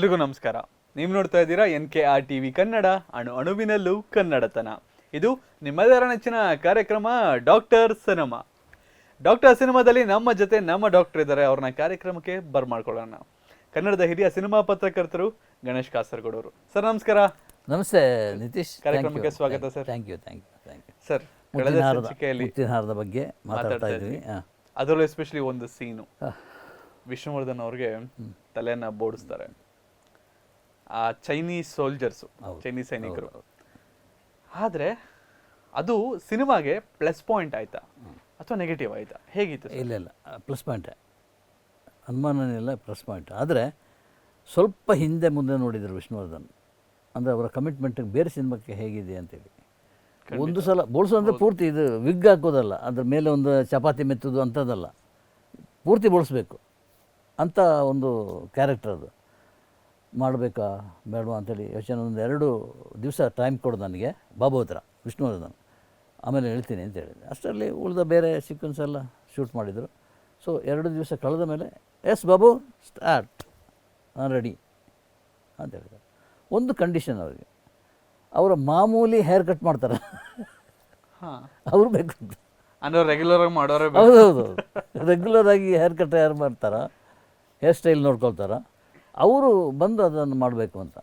ಎಲ್ರಿಗೂ ನಮಸ್ಕಾರ. ನೀವು ನೋಡ್ತಾ ಇದ್ದೀರಾ N K R T V Kannada ಅಣು ಅಣುವಿನಲ್ಲೂ ಕನ್ನಡತನ. ಇದು ನಿಮ್ಮೆಲ್ಲರ ನೆಚ್ಚಿನ ಕಾರ್ಯಕ್ರಮ ಡಾಕ್ಟರ್ ಸಿನಿಮಾ. ಡಾಕ್ಟರ್ ಸಿನಿಮಾದಲ್ಲಿ ನಮ್ಮ ಜೊತೆ ನಮ್ಮ ಡಾಕ್ಟರ್ ಇದ್ದಾರೆ. ಅವ್ರನ್ನ ಕಾರ್ಯಕ್ರಮಕ್ಕೆ ಬರ್ಮಾಡ್ಕೊಳ್ಳೋಣ. ಕನ್ನಡದ ಹಿರಿಯ ಸಿನಿಮಾ ಪತ್ರಕರ್ತರು ಗಣೇಶ್ ಕಾಸರಗೋಡವರು. ಸರ್ ನಮಸ್ಕಾರ. ನಮಸ್ತೆ ನಿತೀಶ್. ಕಾರ್ಯಕ್ರಮಕ್ಕೆ ಸ್ವಾಗತ sir. Thank you thank you thank you sir ಕಳೆದ ಸಂಚಿಕೆಯಲ್ಲಿ ಬಗ್ಗೆ ಮಾತಾಡ್ತಾ ಇದ್ವಿ. ಅದರಲ್ಲೂ ಎಸ್ಪೆಷಲಿ ಒಂದು ಸೀನು ವಿಷ್ಣುವರ್ಧನ್ ಅವ್ರಿಗೆ ತಲೆಯನ್ನ ಬೋಡಿಸ್ತಾರೆ. ಚೈನೀಸ್ ಸೋಲ್ಜರ್ಸ್ ಚೈನೀಸ್ ಸೈನಿಕರು. ಆದರೆ ಅದು ಸಿನಿಮಾಗೆ ಪ್ಲಸ್ ಪಾಯಿಂಟ್ ಆಯ್ತಾ? ಅಥವಾ ನೆಗೆಟಿವ್ ಆಯ್ತಾ? ಹೇಗಿತ್ತು? ಇಲ್ಲ ಇಲ್ಲ. ಪ್ಲಸ್ ಪಾಯಿಂಟೇ ಅನುಮಾನನಿಲ್ಲ ಪ್ಲಸ್ ಪಾಯಿಂಟ್ ಆದರೆ ಸ್ವಲ್ಪ ಹಿಂದೆ ಮುಂದೆ ನೋಡಿದರು ವಿಷ್ಣುವರ್ಧನ್. ಅಂದರೆ ಅವರ ಕಮಿಟ್ಮೆಂಟಿಗೆ ಬೇರೆ ಸಿನಿಮಾಕ್ಕೆ ಹೇಗಿದೆ ಅಂತೇಳಿ. ಒಂದು ಸಲ ಬೋಳ್ಸು ಅಂದರೆ ಪೂರ್ತಿ ಇದು ವಿಗ್ ಹಾಕೋದಲ್ಲ. ಅದ್ರ ಮೇಲೆ ಒಂದು ಚಪಾತಿ ಮೆತ್ತದು ಅಂಥದ್ದಲ್ಲ. ಪೂರ್ತಿ ಬೋಳಿಸ್ಬೇಕು. ಅಂಥ ಒಂದು ಕ್ಯಾರೆಕ್ಟರ್ ಅದು. ಮಾಡಬೇಕಾ ಬೇಡವಾ ಅಂತೇಳಿ ಯೋಚನೆ ಒಂದು ಎರಡು ದಿವಸ ಟೈಮ್ ಕೊಡು ನನಗೆ. ಬಾಬು ಹತ್ರ ವಿಷ್ಣುವರ್ಧನ್ ಆಮೇಲೆ ಹೇಳ್ತೀನಿ ಅಂತ ಹೇಳಿದೆ ಅಷ್ಟರಲ್ಲಿ ಉಳಿದ ಬೇರೆ ಸೀಕ್ವೆನ್ಸ್ ಎಲ್ಲ ಶೂಟ್ ಮಾಡಿದರು. ಸೊ ಎರಡು ದಿವಸ ಕಳೆದ ಮೇಲೆ ಎಸ್ ಬಾಬು ಸ್ಟಾರ್ಟ್ ನಾನು ರೆಡಿ ಅಂತ ಹೇಳಿದ್ದಾರೆ ಒಂದು ಕಂಡೀಷನ್ ಅವರಿಗೆ. ಅವರ ಮಾಮೂಲಿ ಹೇರ್ ಕಟ್ ಮಾಡ್ತಾರೆ. ಹಾಂ. ಅವರು ಬೇಕು ಅಂದರೆ ಅಂದ್ರೆ ರೆಗ್ಯುಲರ್ ಆಗಿ ಮಾಡೋರೆ ಹೌದು ಹೌದು ರೆಗ್ಯುಲರ್ ಆಗಿ ಹೇರ್ ಕಟ್ ಯಾರು ಮಾಡ್ತಾರ? ಹೇರ್ ಸ್ಟೈಲ್ ನೋಡ್ಕೊಳ್ತಾರ. ಅವರು ಬಂದು ಅದನ್ನು ಮಾಡಬೇಕು ಅಂತ.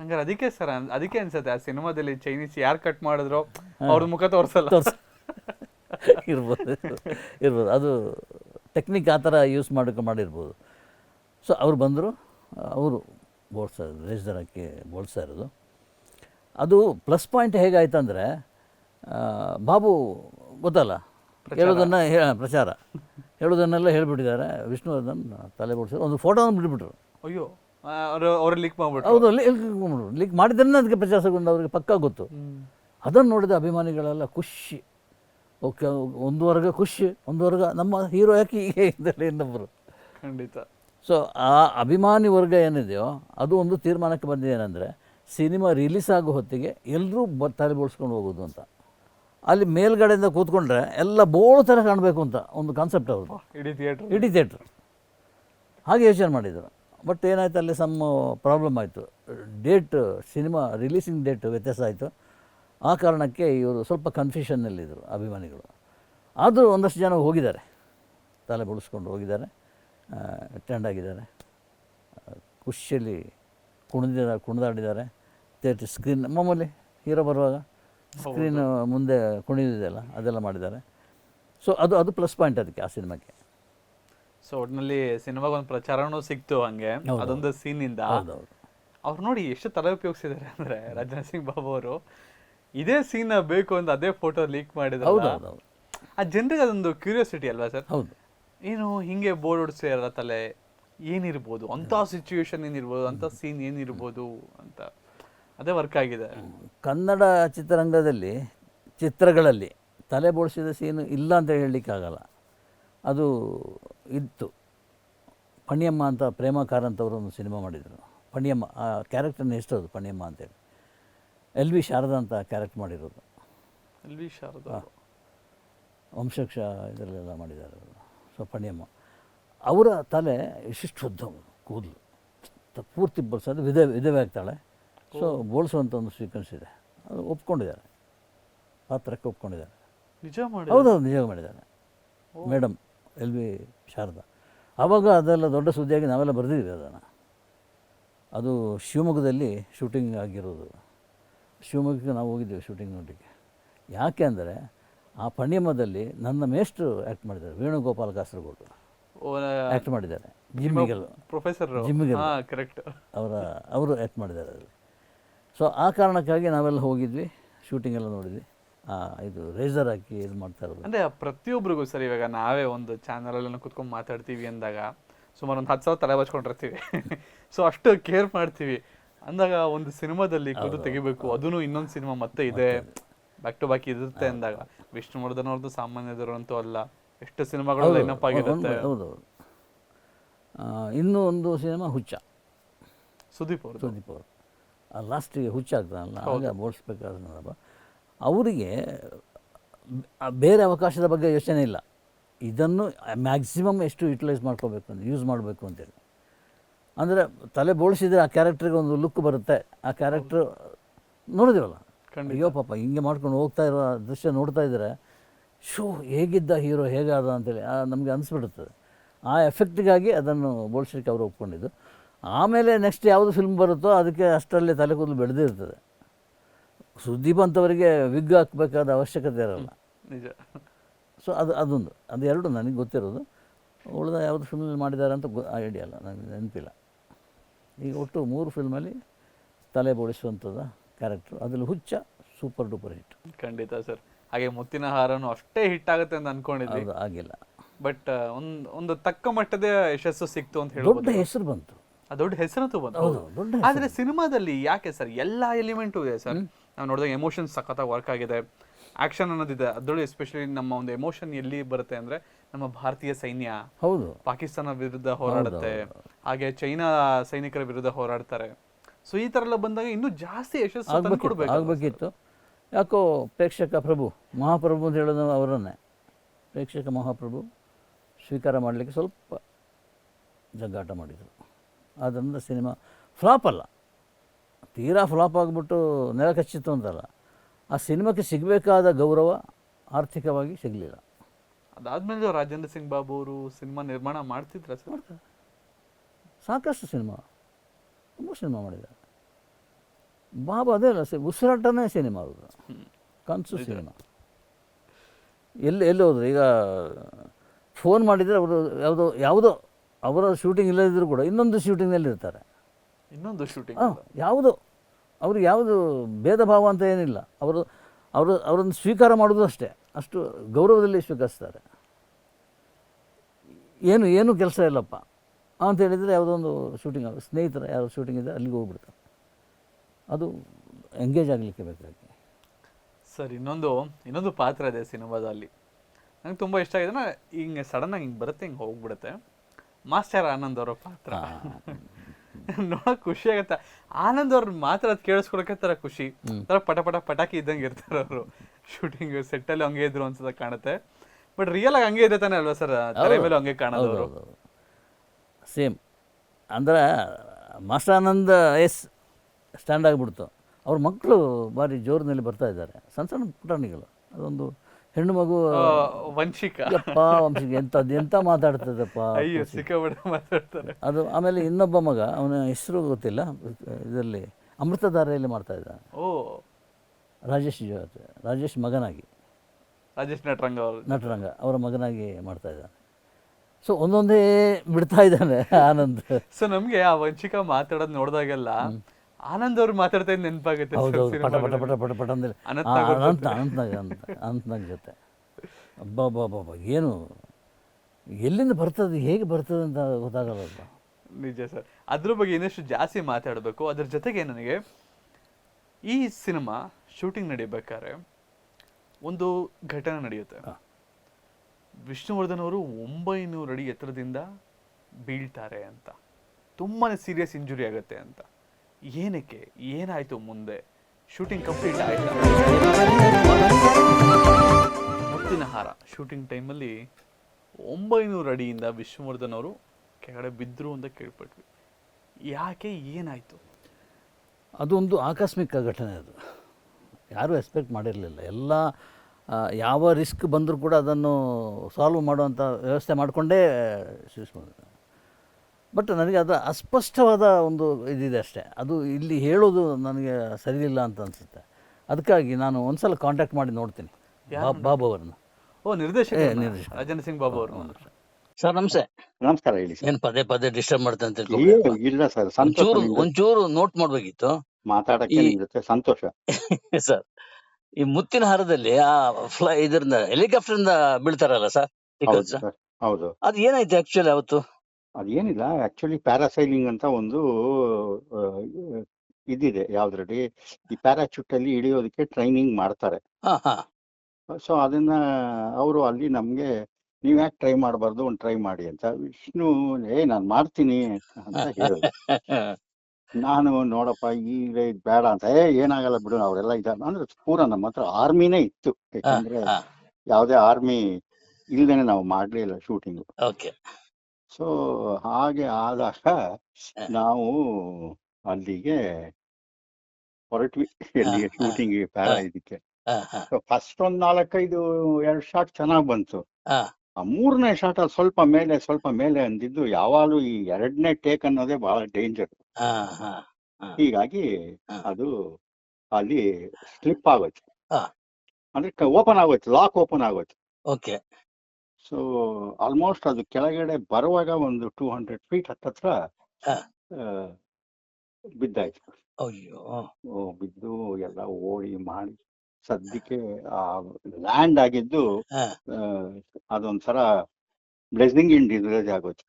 ಹಂಗಾರೆ ಅದಕ್ಕೆ ಸರ್ ಅದಕ್ಕೆ ಅನ್ಸುತ್ತೆ ಆ ಸಿನಿಮಾದಲ್ಲಿ ಚೈನೀಸ್ ಯಾರು ಕಟ್ ಮಾಡಿದ್ರು ಅವ್ರ ಮುಖ ತೋರಿಸಲ್ಲ. ತೋರ್ಸ ಇರ್ಬೋದು ಇರ್ಬೋದು. ಅದು ಟೆಕ್ನಿಕ್ ಆ ಥರ ಯೂಸ್ ಮಾಡೋಕೆ ಮಾಡಿರ್ಬೋದು. ಸೊ ಅವ್ರು ಬಂದರು ಅವರು ಬೋಳ್ಸ್ತಾ ಹಾಕಿ ಬೋಳ್ಸ್ತಾ ಇರೋದು. ಅದು ಪ್ಲಸ್ ಪಾಯಿಂಟ್ ಹೇಗಾಯ್ತಂದರೆ ಬಾಬು ಗೊತ್ತಲ್ಲ? ಹೇಳೋದನ್ನು ಪ್ರಚಾರ. ಹೇಳೋದನ್ನೆಲ್ಲ ಹೇಳಿಬಿಟ್ಟಿದ್ದಾರೆ. ವಿಷ್ಣುವರ್ಧನ್ ತಲೆ ಬೋಳ್ಸಿ ಒಂದು ಫೋಟೋನ ಬಿಟ್ಬಿಟ್ರು. ಅಯ್ಯೋ ಅವರು ಲೀಕ್ ಲಿಕ್ ಮಾಡ್ಬಿಟ್ರು. ಹೌದು ಲೀಕ್ ಲೀಕ್ ಮಾಡಿದ್ರೆ ಅದಕ್ಕೆ ಪ್ರಚಾರಗೊಂಡು ಅವ್ರಿಗೆ ಪಕ್ಕಾ ಗೊತ್ತು. ಅದನ್ನು ನೋಡಿದ ಅಭಿಮಾನಿಗಳೆಲ್ಲ ಖುಷಿ. ಓಕೆ ಒಂದು ವರ್ಗ ಖುಷಿ ಒಂದು ವರ್ಗ ನಮ್ಮ ಹೀರೋ ಯಾಕೆ ಹೀಗೆ ಇದ್ದಾರೆ ಇನ್ನೊಬ್ಬರು ಖಂಡಿತ. ಸೊ ಆ ಅಭಿಮಾನಿ ವರ್ಗ ಏನಿದೆಯೋ ಅದು ಒಂದು ತೀರ್ಮಾನಕ್ಕೆ ಬಂದಿದೆ ಏನಂದರೆ ಸಿನಿಮಾ ರಿಲೀಸ್ ಆಗೋ ಹೊತ್ತಿಗೆ ಎಲ್ಲರೂ ಬ ತಲೆ ಬೋಳ್ಸ್ಕೊಂಡು ಹೋಗೋದು ಅಂತ. ಅಲ್ಲಿ ಮೇಲ್ಗಡೆಯಿಂದ ಕೂತ್ಕೊಂಡ್ರೆ ಎಲ್ಲ ಬೋಳು ಥರ ಕಾಣಬೇಕು ಅಂತ ಒಂದು ಕಾನ್ಸೆಪ್ಟ್ ಅವರು ಇಡೀ ಥಿಯೇಟ್ರ್ ಇಡೀ ಥಿಯೇಟ್ರ್ ಹಾಗೆ ಯೋಚನೆ ಮಾಡಿದರು. ಬಟ್ ಏನಾಯ್ತು ಅಲ್ಲಿ ಸಮ್ ಪ್ರಾಬ್ಲಮ್ ಆಯಿತು. ಡೇಟ್ ಸಿನಿಮಾ ರಿಲೀಸಿಂಗ್ ಡೇಟ್ ವ್ಯತ್ಯಾಸ ಆಯಿತು. ಆ ಕಾರಣಕ್ಕೆ ಇವರು ಸ್ವಲ್ಪ ಕನ್ಫ್ಯೂಷನ್ನಲ್ಲಿದ್ದರು ಅಭಿಮಾನಿಗಳು. ಆದರೂ ಒಂದಷ್ಟು ಜನ ಹೋಗಿದ್ದಾರೆ. ತಲೆ ಬಳಸ್ಕೊಂಡು ಹೋಗಿದ್ದಾರೆ. ಅಟೆಂಡ್ ಆಗಿದ್ದಾರೆ. ಖುಷಿಯಲ್ಲಿ ಕುಣಿದ ಕುಣಿದಾಡಿದ್ದಾರೆ. ಥಿಯೇಟ್ರ್ ಸ್ಕ್ರೀನ್ ಮಾಮೂಲಿ ಹೀರೋ ಬರುವಾಗ ಸ್ಕ್ರೀನ್ ಮುಂದೆ ಕುಣಿದಿದೆಯಲ್ಲ ಅದೆಲ್ಲ ಮಾಡಿದ್ದಾರೆ. ಸೊ ಅದು ಅದು ಪ್ಲಸ್ ಪಾಯಿಂಟ್ ಅದಕ್ಕೆ ಆ ಸಿನಿಮಾಕ್ಕೆ ಸೊ ಒಟ್ನಲ್ಲಿ ಸಿನಿಮಾಗ ಒಂದು ಪ್ರಚಾರನೂ ಸಿಕ್ತು ಹಂಗೆ. ಅದೊಂದು ಸೀನ್ ಇಂದ. ಅವ್ರು ನೋಡಿ ಎಷ್ಟು ತಲೆ ಉಪಯೋಗಿಸಿದ್ದಾರೆ ಅಂದ್ರೆ ರಾಜನಾಥ್ ಸಿಂಗ್ ಬಾಬು ಅವರು. ಇದೇ ಸೀನ್ ಬೇಕು ಅಂತ ಅದೇ ಫೋಟೋ ಲೀಕ್ ಮಾಡಿದ್ರು ಆ ಜನರಿಗೆ ಅದೊಂದು ಕ್ಯೂರಿಯಾಸಿಟಿ ಅಲ್ವಾ ಸರ್? ಹೌದು. ಏನು ಹಿಂಗೆ ಬೋರ್ಡ್ ಹೊಡಿಸಿರ ತಲೆ? ಏನಿರ್ಬೋದು? ಅಂತ ಸಿಚುವೇಶನ್ ಏನಿರ್ಬೋದು? ಅಂತ ಸೀನ್ ಏನಿರ್ಬೋದು ಅಂತ. ಅದೇ ವರ್ಕ್ ಆಗಿದೆ. ಕನ್ನಡ ಚಿತ್ರರಂಗದಲ್ಲಿ ಚಿತ್ರಗಳಲ್ಲಿ ತಲೆ ಬೋಳಿಸಿದ ಸೀನು ಇಲ್ಲ ಅಂತ ಹೇಳಲಿಕ್ಕಾಗಲ್ಲ. ಅದು ಇತ್ತು. ಪಣಿಯಮ್ಮ ಅಂತ ಪ್ರೇಮ ಕಾರಂತ್ ಅವರು ಒಂದು ಸಿನಿಮಾ ಮಾಡಿದರು. ಪಣಿಯಮ್ಮ ಆ ಕ್ಯಾರೆಕ್ಟರ್ನ ಹೆಸರು ಪಣಿಯಮ್ಮ ಅಂತೇಳಿ. ಎಲ್ ವಿ ಶಾರದಾ ಅಂತ ಕ್ಯಾರೆಕ್ಟ್ ಮಾಡಿರೋದು. L V Sharada. ವಂಶಕ್ಷ ಇದರಲ್ಲೆಲ್ಲ ಮಾಡಿದ್ದಾರೆ ಅವರು. ಸೊ ಪಣಿಯಮ್ಮ. ಅವರ ತಲೆ ಇಷ್ಟಿಷ್ಟು ಉದ್ದ ಕೂದಲು. ಪೂರ್ತಿ ಬೋಳ್ಸೋದು ವಿಧ ವಿಧವೆ ಆಗ್ತಾಳೆ. ಸೊ ಬೋಳ್ಸುವಂಥ ಒಂದು ಸೀಕ್ವೆನ್ಸ್ ಇದೆ. ಅದು ಒಪ್ಕೊಂಡಿದ್ದಾರೆ. ಪಾತ್ರಕ್ಕೆ ಒಪ್ಕೊಂಡಿದ್ದಾರೆ. ನಿಜ ಮಾಡಿ ಹೌದೌದು ನಿಜ ಮಾಡಿದ್ದಾರೆ. Madam L B Sharada. ಆವಾಗ ಅದೆಲ್ಲ ದೊಡ್ಡ ಸುದ್ದಿಯಾಗಿ ನಾವೆಲ್ಲ ಬರೆದಿದ್ದೀವಿ ಅದನ್ನು. ಅದು ಶಿವಮೊಗ್ಗದಲ್ಲಿ ಶೂಟಿಂಗ್ ಆಗಿರೋದು. ಶಿವಮೊಗ್ಗಕ್ಕೆ ನಾವು ಹೋಗಿದ್ದೇವೆ ಶೂಟಿಂಗ್ ನೋಡಲಿಕ್ಕೆ. ಯಾಕೆ ಅಂದರೆ ಆ ಪಣ್ಯಮದಲ್ಲಿ ನನ್ನ ಮೇಷ್ಟ್ರು ಆ್ಯಕ್ಟ್ ಮಾಡಿದ್ದಾರೆ ವೇಣುಗೋಪಾಲ್ ಕಾಸರಗೋಡು. ಆ್ಯಕ್ಟ್ ಮಾಡಿದ್ದಾರೆ. ಜಿಮ್ಮಿಗೆಲ್ಲ. ಪ್ರೊಫೆಸರ್ ಜಿಮ್ಮಿಗೆಲ್ಲ. ಕರೆಕ್ಟ್ ಅವರ ಅವರು ಆ್ಯಕ್ಟ್ ಮಾಡಿದ್ದಾರೆ ಅದರಲ್ಲಿ ಸೊ ಆ ಕಾರಣಕ್ಕಾಗಿ ನಾವೆಲ್ಲ ಹೋಗಿದ್ವಿ ಶೂಟಿಂಗ್ ಎಲ್ಲ ನೋಡಿದ್ವಿ. ಇದು ರೇಸರ್ ಹಾಕಿ ಇದು ಮಾಡ್ತಾ ಇರೋದು. ಅಂದ್ರೆ ಪ್ರತಿಯೊಬ್ಬರಿಗೂ ಸರಿ ಇವಾಗ ನಾವೇ ಒಂದು ಚಾನಲ್ ಅಲ್ಲಿ ಕುತ್ಕೊಂಡು ಮಾತಾಡ್ತೀವಿ ಅಂದಾಗ ಸುಮಾರು ಒಂದು ಹತ್ತು ಸಾವಿರ ತಲೆ ಬಚ್ಕೊಂಡಿರ್ತೀವಿ. ಸೊ ಅಷ್ಟು ಕೇರ್ ಮಾಡ್ತೀವಿ. ಅಂದಾಗ ಒಂದು ಸಿನಿಮಾದಲ್ಲಿ ಕೂತು ತೆಗಿಬೇಕು. ಅದೂ ಇನ್ನೊಂದು ಸಿನಿಮಾ ಮತ್ತೆ ಇದೆ. ಬ್ಯಾಕ್ ಟು ಬ್ಯಾಕ್ ಇರುತ್ತೆ ಅಂದಾಗ. ವಿಷ್ಣುವರ್ಧನ್ ಅವ್ರದ್ದು ಸಾಮಾನ್ಯದರು ಅಂತೂ ಅಲ್ಲ. ಎಷ್ಟು ಸಿನಿಮಾಗಳು ಲೈನಪ್ ಆಗಿರುತ್ತೆ. ಹೌದು ಇನ್ನೂ ಒಂದು ಸಿನಿಮಾ ಹುಚ್ಚ. ಸುದೀಪ್ ಅವರು ಸುದೀಪ್ ಅವರು ಲಾಸ್ಟಿಗೆ ಹುಚ್ಚ ಆಗ್ತಾನಲ್ಲ ಆಗ ಬೋಳಿಸ್ಬೇಕಾದ್ರೆ ಅವರಿಗೆ ಬೇರೆ ಅವಕಾಶದ ಬಗ್ಗೆ ಯೋಚನೆ ಇಲ್ಲ. ಇದನ್ನು ಮ್ಯಾಕ್ಸಿಮಮ್ ಎಷ್ಟು ಯುಟಿಲೈಸ್ ಮಾಡ್ಕೋಬೇಕು ಅಂತ ಯೂಸ್ ಮಾಡಬೇಕು ಅಂತೇಳಿ. ಅಂದರೆ ತಲೆ ಬೋಳಿಸಿದರೆ ಆ ಕ್ಯಾರೆಕ್ಟ್ರಿಗೆ ಒಂದು ಲುಕ್ ಬರುತ್ತೆ. ಆ ಕ್ಯಾರೆಕ್ಟ್ರ್ ನೋಡಿದಿವಲ್ಲ. ಅಯ್ಯೋ ಪಾಪ ಹಿಂಗೆ ಮಾಡ್ಕೊಂಡು ಹೋಗ್ತಾ ಇರೋ ದೃಶ್ಯ ನೋಡ್ತಾ ಇದ್ದರೆ ಶೂ ಹೇಗಿದ್ದ ಹೀರೋ ಹೇಗಾದ ಅಂತೇಳಿ ನಮಗೆ ಅನಿಸ್ಬಿಡುತ್ತದೆ ಆ ಎಫೆಕ್ಟಿಗಾಗಿ ಅದನ್ನು ಬೋಳ್ಸಲಿಕ್ಕೆ ಅವರು ಒಪ್ಕೊಂಡಿದ್ದು. ಆಮೇಲೆ ನೆಕ್ಸ್ಟ್ ಯಾವುದು ಫಿಲ್ಮ್ ಬರುತ್ತೋ ಅದಕ್ಕೆ ಅಷ್ಟರಲ್ಲೇ ತಲೆ ಕೂದಲು ಬೆಳೆದಿರ್ತದೆ. ಸುದೀಪ್ ಬಂತವರಿಗೆ ವಿಗ್ ಹಾಕಬೇಕಾದ ಅವಶ್ಯಕತೆ ಇರಲ್ಲ. ನಿಜ. ಸೊ ಅದು ಅದೊಂದು. ಅದು ಎರಡು ನನಗೆ ಗೊತ್ತಿರೋದು. ಉಳಿದ ಯಾವುದು ಫಿಲ್ಮಲ್ಲಿ ಮಾಡಿದ್ದಾರೆ ಅಂತ ಗೊ ಐಡಿಯಾ ನನಗೆ ನೆನಪಿಲ್ಲ. ಈಗ ಒಟ್ಟು ಮೂರು ಫಿಲ್ಮಲ್ಲಿ ತಲೆ ಬೋಡಿಸುವಂಥದ್ದು ಕ್ಯಾರೆಕ್ಟ್ರು ಅದರಲ್ಲಿ ಹುಚ್ಚ ಸೂಪರ್ ಡೂಪರ್ ಹಿಟ್ ಖಂಡಿತ ಸರ್. ಹಾಗೆ ಮುತ್ತಿನ ಹಾರನು ಅಷ್ಟೇ ಹಿಟ್ ಆಗುತ್ತೆ ಅಂತ ಅನ್ಕೊಂಡಿದ್ದೆ ಅದು ಆಗಿಲ್ಲ. ಬಟ್ ಒಂದು ಒಂದು ತಕ್ಕ ಮಟ್ಟದ ಯಶಸ್ಸು ಸಿಕ್ತು ಅಂತ ದೊಡ್ಡ ಹೆಸರು ಬಂತು. ಆ ದೊಡ್ಡ ಹೆಸರಂತೂ ಬಂತು. ಹೌದು ದೊಡ್ಡ ಆದ್ರೆ ಸಿನಿಮಾದಲ್ಲಿ ಯಾಕೆ ಸರ್? ಎಲ್ಲಾ ಎಲಿಮೆಂಟು ಇದೆ ಸರ್. ನಾವು ನೋಡಿದಾಗ ಎಮೋಷನ್ ಸಖತ್ತಾಗಿ ವರ್ಕ್ ಆಗಿದೆ. ಆಕ್ಷನ್ ಅನ್ನೋದಿದೆ. ಅದರಲ್ಲಿ ಎಸ್ಪೆಷಲಿ ನಮ್ಮ ಒಂದು ಎಮೋಷನ್ ಎಲ್ಲಿ ಬರುತ್ತೆ ಅಂದ್ರೆ ನಮ್ಮ ಭಾರತೀಯ ಸೈನ್ಯ. ಹೌದು. ಪಾಕಿಸ್ತಾನ ವಿರುದ್ಧ ಹೋರಾಡುತ್ತೆ. ಹಾಗೆ ಚೈನಾ ಸೈನಿಕರ ವಿರುದ್ಧ ಹೋರಾಡ್ತಾರೆ. ಸೊ ಈ ತರ ಎಲ್ಲ ಬಂದಾಗ ಇನ್ನೂ ಜಾಸ್ತಿ ಯಶಸ್ಸು ಆಗಬೇಕಿತ್ತು ಯಾಕೋ ಪ್ರೇಕ್ಷಕ ಪ್ರಭು ಮಹಾಪ್ರಭು ಅಂತ ಹೇಳೋದು ಅವರನ್ನೇ. ಪ್ರೇಕ್ಷಕ ಮಹಾಪ್ರಭು ಸ್ವೀಕಾರ ಮಾಡಲಿಕ್ಕೆ ಸ್ವಲ್ಪ ಜಗ್ಗಾಟ ಮಾಡಿದರು. ಆದ್ದರಿಂದ ಸಿನಿಮಾ ಫ್ಲಾಪ್ ಅಲ್ಲ. ತೀರಾ ಫ್ಲಾಪ್ ಆಗಿಬಿಟ್ಟು ನೆಲ ಕಚ್ಚಿತ್ತು ಅಂತಲ್ಲ. ಆ ಸಿನಿಮಾಕ್ಕೆ ಸಿಗಬೇಕಾದ ಗೌರವ ಆರ್ಥಿಕವಾಗಿ ಸಿಗಲಿಲ್ಲ. ಅದಾದಮೇಲೆ ರಾಜೇಂದ್ರ ಸಿಂಗ್ ಬಾಬು ಅವರು ಸಿನಿಮಾ ನಿರ್ಮಾಣ ಮಾಡ್ತಿದ್ರ ಸರ್? ಸಾಕಷ್ಟು ಸಿನಿಮಾ. ತುಂಬ ಸಿನಿಮಾ ಮಾಡಿದ್ದಾರೆ. ಬಾಬು ಅದೇ ಅಲ್ಲ ಉಸಿರಾಟನೇ ಸಿನಿಮಾ ಅದು. ಕನಸು ಸಿನಿಮಾ. ಎಲ್ಲಿ ಎಲ್ಲಿ ಹೋದ್ರು ಈಗ ಫೋನ್ ಮಾಡಿದರೆ ಅವರು ಯಾವುದೋ ಯಾವುದೋ ಅವರ ಶೂಟಿಂಗ್ ಇಲ್ಲದಿದ್ದರೂ ಕೂಡ ಇನ್ನೊಂದು ಶೂಟಿಂಗ್ನಲ್ಲಿ ಇರ್ತಾರೆ ಇನ್ನೊಂದು ಶೂಟಿಂಗ್ ಹಾಂ ಯಾವುದು. ಅವ್ರಿಗೆ ಯಾವುದು ಭೇದ ಭಾವ ಅಂತ ಏನಿಲ್ಲ. ಅವರು ಅವರು ಅವರನ್ನು ಸ್ವೀಕಾರ ಮಾಡೋದು ಅಷ್ಟೇ. ಅಷ್ಟು ಗೌರವದಲ್ಲಿ ಸ್ವೀಕರಿಸ್ತಾರೆ. ಏನು ಏನು ಕೆಲಸ ಇಲ್ಲಪ್ಪ. ಅಂತ ಹೇಳಿದರೆ ಯಾವುದೋ ಒಂದು ಶೂಟಿಂಗ್ ಸ್ನೇಹಿತರ ಯಾರು ಶೂಟಿಂಗ್ ಇದೆ ಅಲ್ಲಿಗೆ ಹೋಗ್ಬಿಡ್ತಾರೆ. ಅದು ಎಂಗೇಜ್ ಆಗಲಿಕ್ಕೆ ಬೇಕಾಗಿ. ಸರ್ ಇನ್ನೊಂದು ಇನ್ನೊಂದು ಪಾತ್ರ ಇದೆ ಸಿನಿಮಾದಲ್ಲಿ. ನಂಗೆ ತುಂಬ ಇಷ್ಟ ಆಗಿದೆ. ಹಿಂಗೆ ಸಡನ್ ಆಗಿ ಹಿಂಗೆ ಬರುತ್ತೆ ಹಿಂಗೆ ಹೋಗ್ಬಿಡುತ್ತೆ. ಮಾಸ್ಟರ್ ಆನಂದ್ ಅವರ ಪಾತ್ರ. ನೋಡೋಕೆ ಖುಷಿ ಆಗತ್ತೆ. ಆನಂದ್ ಅವ್ರ ಮಾತ್ರ ಕೇಳಿಸ್ಕೊಳಕ್ಕೆ ತರ ಖುಷಿ. ತರ ಪಟ ಪಟ ಪಟಾಕಿ ಇದ್ದಂಗೆ ಇರ್ತಾರೆ ಅವರು. ಶೂಟಿಂಗ್ ಸೆಟ್ ಅಲ್ಲಿ ಹಂಗೆ ಇದ್ರು ಅನ್ಸದ ಕಾಣುತ್ತೆ. ಬಟ್ ರಿಯಲ್ ಆಗಿ ಹಂಗೆ ಇದೆ ತಾನೆ ಅಲ್ವಾ ಸರ್ ತಲೆ ಮೇಲೆ ಹಂಗೆ ಕಾಣೋದು ಅವರು. ಸೇಮ್ ಅಂದ್ರೆ ಮಾಸ್ಟರ್ ಆನಂದ್ ಎಸ್ ಸ್ಟ್ಯಾಂಡ್ ಆಗಿಬಿಡ್ತು. ಅವ್ರ ಮಕ್ಕಳು ಭಾರಿ ಜೋರಿನಲ್ಲಿ ಬರ್ತಾ ಇದ್ದಾರೆ. ಸಣ್ಣ ಸಣ್ಣ ಪುಟಾಣಿಗಳು. ಅದೊಂದು ಹೆಣ್ಣು ಮಗು ವಂಶಿಕ. ಯಪ್ಪ ವಂಶಿಗೆ ಎಂಥದ್ದು ಎಂತ ಮಾತಾಡ್ತದಪ್ಪ ಅಯ್ಯೋ ಸಿಕ್ಕಾಪಟ್ಟೆ ಮಾತಾಡ್ತಾರೆ. ಅದು ಆಮೇಲೆ ಇನ್ನೊಬ್ಬ ಮಗ ಅವನ ಹೆಸರು ಗೊತ್ತಿಲ್ಲ ಇದರಲ್ಲಿ ಅಮೃತಧಾರೆಯಲ್ಲಿ ಮಾಡ್ತಾ ಇದ್ದ ಓ. ರಾಜೇಶ್ ಜೊತೆ ರಾಜೇಶ್ ಮಗನಾಗಿ. ರಾಜೇಶ್ ನಟರಂಗ ಅವರು. ನಟರಂಗ ಅವರ ಮಗನಾಗಿ ಮಾಡ್ತಾ ಇದ್ದಾನೆ. ಸೊ ಒಂದೊಂದೇ ಬಿಡ್ತಾ ಇದ್ದಾನೆ ಆನಂದ್. ಸೊ ನಮ್ಗೆ ಆ ವಂಶಿಕ ಮಾತಾಡೋದ್ ನೋಡಿದಾಗೆಲ್ಲ ಆನಂದ್ ಅವ್ರು ಮಾತಾಡ್ತಾ ನೆನಪಾಗುತ್ತೆ ಹೌದು ಪಟ ಪಟ ಪಟ ಪಟ ಪಟ ಅಂದ್ರೆ ಅನಂತ್ ಅನಂತ್ನಾಗ್ ಅಂತ ಅನಂತ್ನಾಗ್ ಜೊತೆ. ಅಬ್ಬಾ ಅಬ್ಬಾ ಏನು? ಎಲ್ಲಿಂದ ಬರ್ತದೆ ಹೇಗೆ ಬರ್ತದೆ ಅಂತ ಗೊತ್ತಾಗಲ್ಲ ನಿಜ ಸರ್. ಅದ್ರ ಬಗ್ಗೆ ಇನ್ನಷ್ಟು ಜಾಸ್ತಿ ಮಾತಾಡಬೇಕು. ಅದ್ರ ಜೊತೆಗೆ ನನಗೆ ಈ ಸಿನಿಮಾ ಶೂಟಿಂಗ್ ನಡೀಬೇಕಾದ್ರೆ ಒಂದು ಘಟನೆ ನಡೆಯುತ್ತೆ. ವಿಷ್ಣುವರ್ಧನ್ ಅವರು ಒಂಬೈನೂರು ಅಡಿ ಎತ್ತರದಿಂದ ಬೀಳ್ತಾರೆ ಅಂತ. ತುಂಬಾನೇ ಸೀರಿಯಸ್ ಇಂಜುರಿ ಆಗುತ್ತೆ ಅಂತ. ಏನಕ್ಕೆ? ಏನಾಯ್ತು ಮುಂದೆ? ಶೂಟಿಂಗ್ ಕಂಪ್ಲೀಟ್ ಆಯ್ತು? ಮುತ್ತಿನ ಹಾರ. ಶೂಟಿಂಗ್ ಟೈಮಲ್ಲಿ ಒಂಬೈನೂರು ಅಡಿಯಿಂದ ವಿಶ್ವವರ್ಧನ್ ಅವರು ಕೆಳಗಡೆ ಬಿದ್ದರು ಅಂತ ಕೇಳ್ಪಟ್ವಿ. ಯಾಕೆ ಏನಾಯ್ತು? ಅದೊಂದು ಆಕಸ್ಮಿಕ ಘಟನೆ ಅದು. ಯಾರೂ ಎಕ್ಸ್ಪೆಕ್ಟ್ ಮಾಡಿರಲಿಲ್ಲ. ಎಲ್ಲ ಯಾವ ರಿಸ್ಕ್ ಬಂದರೂ ಕೂಡ ಅದನ್ನು ಸಾಲ್ವ್ ಮಾಡುವಂಥ ವ್ಯವಸ್ಥೆ ಮಾಡಿಕೊಂಡೇ ಮಾಡಿದ್ರು. ಬಟ್ ನನಗೆ ಅದು ಅಸ್ಪಷ್ಟವಾದ ಒಂದು ಇದಿದೆ ಅಷ್ಟೇ. ಅದು ಇಲ್ಲಿ ಹೇಳೋದು ನನಗೆ ಸರಿಯಿಲ್ಲ ಅಂತ ಅನಿಸುತ್ತೆ. ಅದಕ್ಕಾಗಿ ನಾನು ಒಂದ್ಸಲ ಕಾಂಟ್ಯಾಕ್ಟ್ ಮಾಡಿ ನೋಡ್ತೀನಿ. ಬಾಬು ಅವ್ರನ್ನ ಓ ನಿರ್ದೇಶಕ ರಾಜನ್ ನಿರ್ದೇಶಕ. ಸಿಂಗ್ ಬಾಬು ಅವರು ಸರ್ ನಮಸ್ತೆ. ನಮಸ್ಕಾರ ಹೇಳಿ ಸರ್. ಏನು ಪದೇ ಪದೇ ಡಿಸ್ಟರ್ಬ್ ಮಾಡ್ತಾ ಅಂತ ಏನು ಇಲ್ಲ ಸರ್ ಸಂತೋಷ ಒಂಚೂರು ನಿಮ್ ಜೊತೆ ಒಂಚೂರು ನೋಟ್ ಮಾಡ್ಬೇಕಿತ್ತು. ಮಾತಾಡಕ್ಕೆ ಈ- ನಿಮ್ ಜೊತೆ ಸಂತೋಷ. ಸರ್ ಈ ಮುತ್ತಿನ ಹಾರದಲ್ಲಿ ಆ ಫ್ಲೈ ಇದರಿಂದ ಹೆಲಿಕಾಪ್ಟರ್ ಇಂದ ಬೀಳ್ತಾರಲ್ಲ ಸರ್ ಹೌದು ಸರ್ ಹೌದು. ಅದು ಏನಾಯ್ತು ಆಕ್ಚುಲಿ ಅವತ್ತು? ಅದೇನಿಲ್ಲ ಆಕ್ಚುಲಿ ಪ್ಯಾರಾಸೈಲಿಂಗ್ ಅಂತ ಒಂದು ಇದಿದೆ ಯಾವ್ದ್ರಲ್ಲಿ ಈ ಪ್ಯಾರಾಚೂಟ್ ಅಲ್ಲಿ ಇಳಿಯೋದಕ್ಕೆ ಟ್ರೈನಿಂಗ್ ಮಾಡ್ತಾರೆ. ಸೊ ಅದನ್ನ ಅವರು ಅಲ್ಲಿ ನಮ್ಗೆ ನೀವ್ ಯಾಕೆ ಟ್ರೈ ಮಾಡಬಾರ್ದು ಒಂದು ಟ್ರೈ ಮಾಡಿ ಅಂತ. ವಿಷ್ಣು ಏ ನಾನ್ ಮಾಡ್ತೀನಿ ಅಂತ ಹೇಳಿದ್ರು ನಾನು ನೋಡಪ್ಪ ಈಗ ಇದು ಬೇಡ ಅಂತ. ಏ ಏನಾಗಲ್ಲ ಬಿಡು ಅವರೆಲ್ಲ ಇದ್ದಾರೆ ಅಂದ್ರೆ ಪೂರ ನಮ್ಮ ಹತ್ರ ಆರ್ಮಿನೇ ಇತ್ತು. ಯಾಕಂದ್ರೆ ಯಾವ್ದೇ ಆರ್ಮಿ ಇಲ್ದೇನೆ ನಾವು ಮಾಡ್ಲೇ ಇಲ್ಲ ಶೂಟಿಂಗ್ ಓಕೆ ಸೊ ಹಾಗೆ ಆದಾಗ ನಾವು ಅಲ್ಲಿಗೆ ಹೊರಟ್ವಿ. ಎಲ್ಲಿಗೆ ಶೂಟಿಂಗ್ ಪ್ಯಾರ. ಇದಕ್ಕೆ. ಫಸ್ಟ್ ಒಂದ್ ನಾಲ್ಕೈದು ಎರಡು ಶಾಟ್ ಚೆನ್ನಾಗ್ ಬಂತು. ಆ ಮೂರನೇ ಶಾಟ್ ಅದು ಸ್ವಲ್ಪ ಮೇಲೆ ಸ್ವಲ್ಪ ಮೇಲೆ ಅಂದಿದ್ದು ಯಾವಾಗಲೂ ಈ ಎರಡನೇ ಟೇಕ್ ಅನ್ನೋದೇ ಬಹಳ ಡೇಂಜರ್. ಹೀಗಾಗಿ ಅದು ಅಲ್ಲಿ ಸ್ಲಿಪ್ ಆಗೋಯ್ತು. ಅಂದ್ರೆ ಓಪನ್ ಆಗೋಯ್ತು ಲಾಕ್ ಓಪನ್ ಆಗೋಯ್ತು. ಓಕೆ. ಸೊ ಆಲ್ಮೋಸ್ಟ್ ಅದು ಕೆಳಗಡೆ ಬರುವಾಗ ಒಂದು ಟೂ ಹಂಡ್ರೆಡ್ ಫೀಟ್ ಹತ್ತತ್ರ ಬಿದ್ದಾಯ್ತು. ಅಯ್ಯೋ. ಓ, ಬಿದ್ದು ಎಲ್ಲ ಓಡಿ ಮಾಡಿ ಸದ್ಯಕ್ಕೆ ಆ ಲ್ಯಾಂಡ್ ಆಗಿದ್ದು ಅದೊಂಥರ ಬ್ಲೆಸ್ಸಿಂಗ್ ಇನ್ ಡಿಸ್ಗ್ರೇಜ್ ಆಗೋಯ್ತು.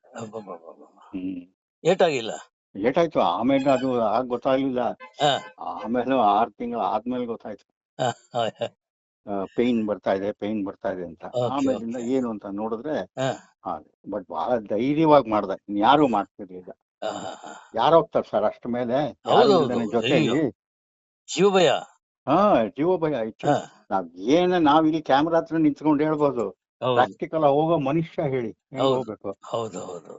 ಹ್ಮ್. ಏಟಾಗಿಲ್ಲ? ಏಟಾಯ್ತು. ಆಮೇಲೆ ಅದು ಆಗ ಗೊತ್ತಾಗ್ಲಿಲ್ಲ. ಆಮೇಲೆ ಆರ್ ತಿಂಗಳು ಆದ್ಮೇಲೆ ಗೊತ್ತಾಯ್ತು. ಪೇನ್ ಬರ್ತಾ ಇದೆ ಪೇನ್ ಬರ್ತಾ ಇದೆ ಅಂತ. ಆಮೇಲಿಂದ ಏನು ಅಂತ ನೋಡಿದ್ರೆ ಬಟ್ ಬಹಳ ಧೈರ್ಯವಾಗಿ ಮಾಡ್ದ. ಯಾರು ಮಾಡ್ತಿರ್ಲಿಲ್ಲ. ಯಾರು ಹೋಗ್ತಾರೆ ಸರ್ ಅಷ್ಟ ಮೇಲೆ? ಜೊತೆಯಲ್ಲಿ ಜೀವಭಯ. ಹಾ ಜೀವ ಭಯ ಆಯ್ತು. ನಾವ್ ಏನ ನಾವ್ ಇಲ್ಲಿ ಕ್ಯಾಮ್ರಾ ಹತ್ರ ನಿಂತ್ಕೊಂಡು ಹೇಳ್ಬೋದು. ಪ್ರಾಕ್ಟಿಕಲ್ ಹೋಗೋ ಮನುಷ್ಯ ಹೇಳಿ. ಹೋಗ್ಬೇಕು ಹೌದು. ಹೌದು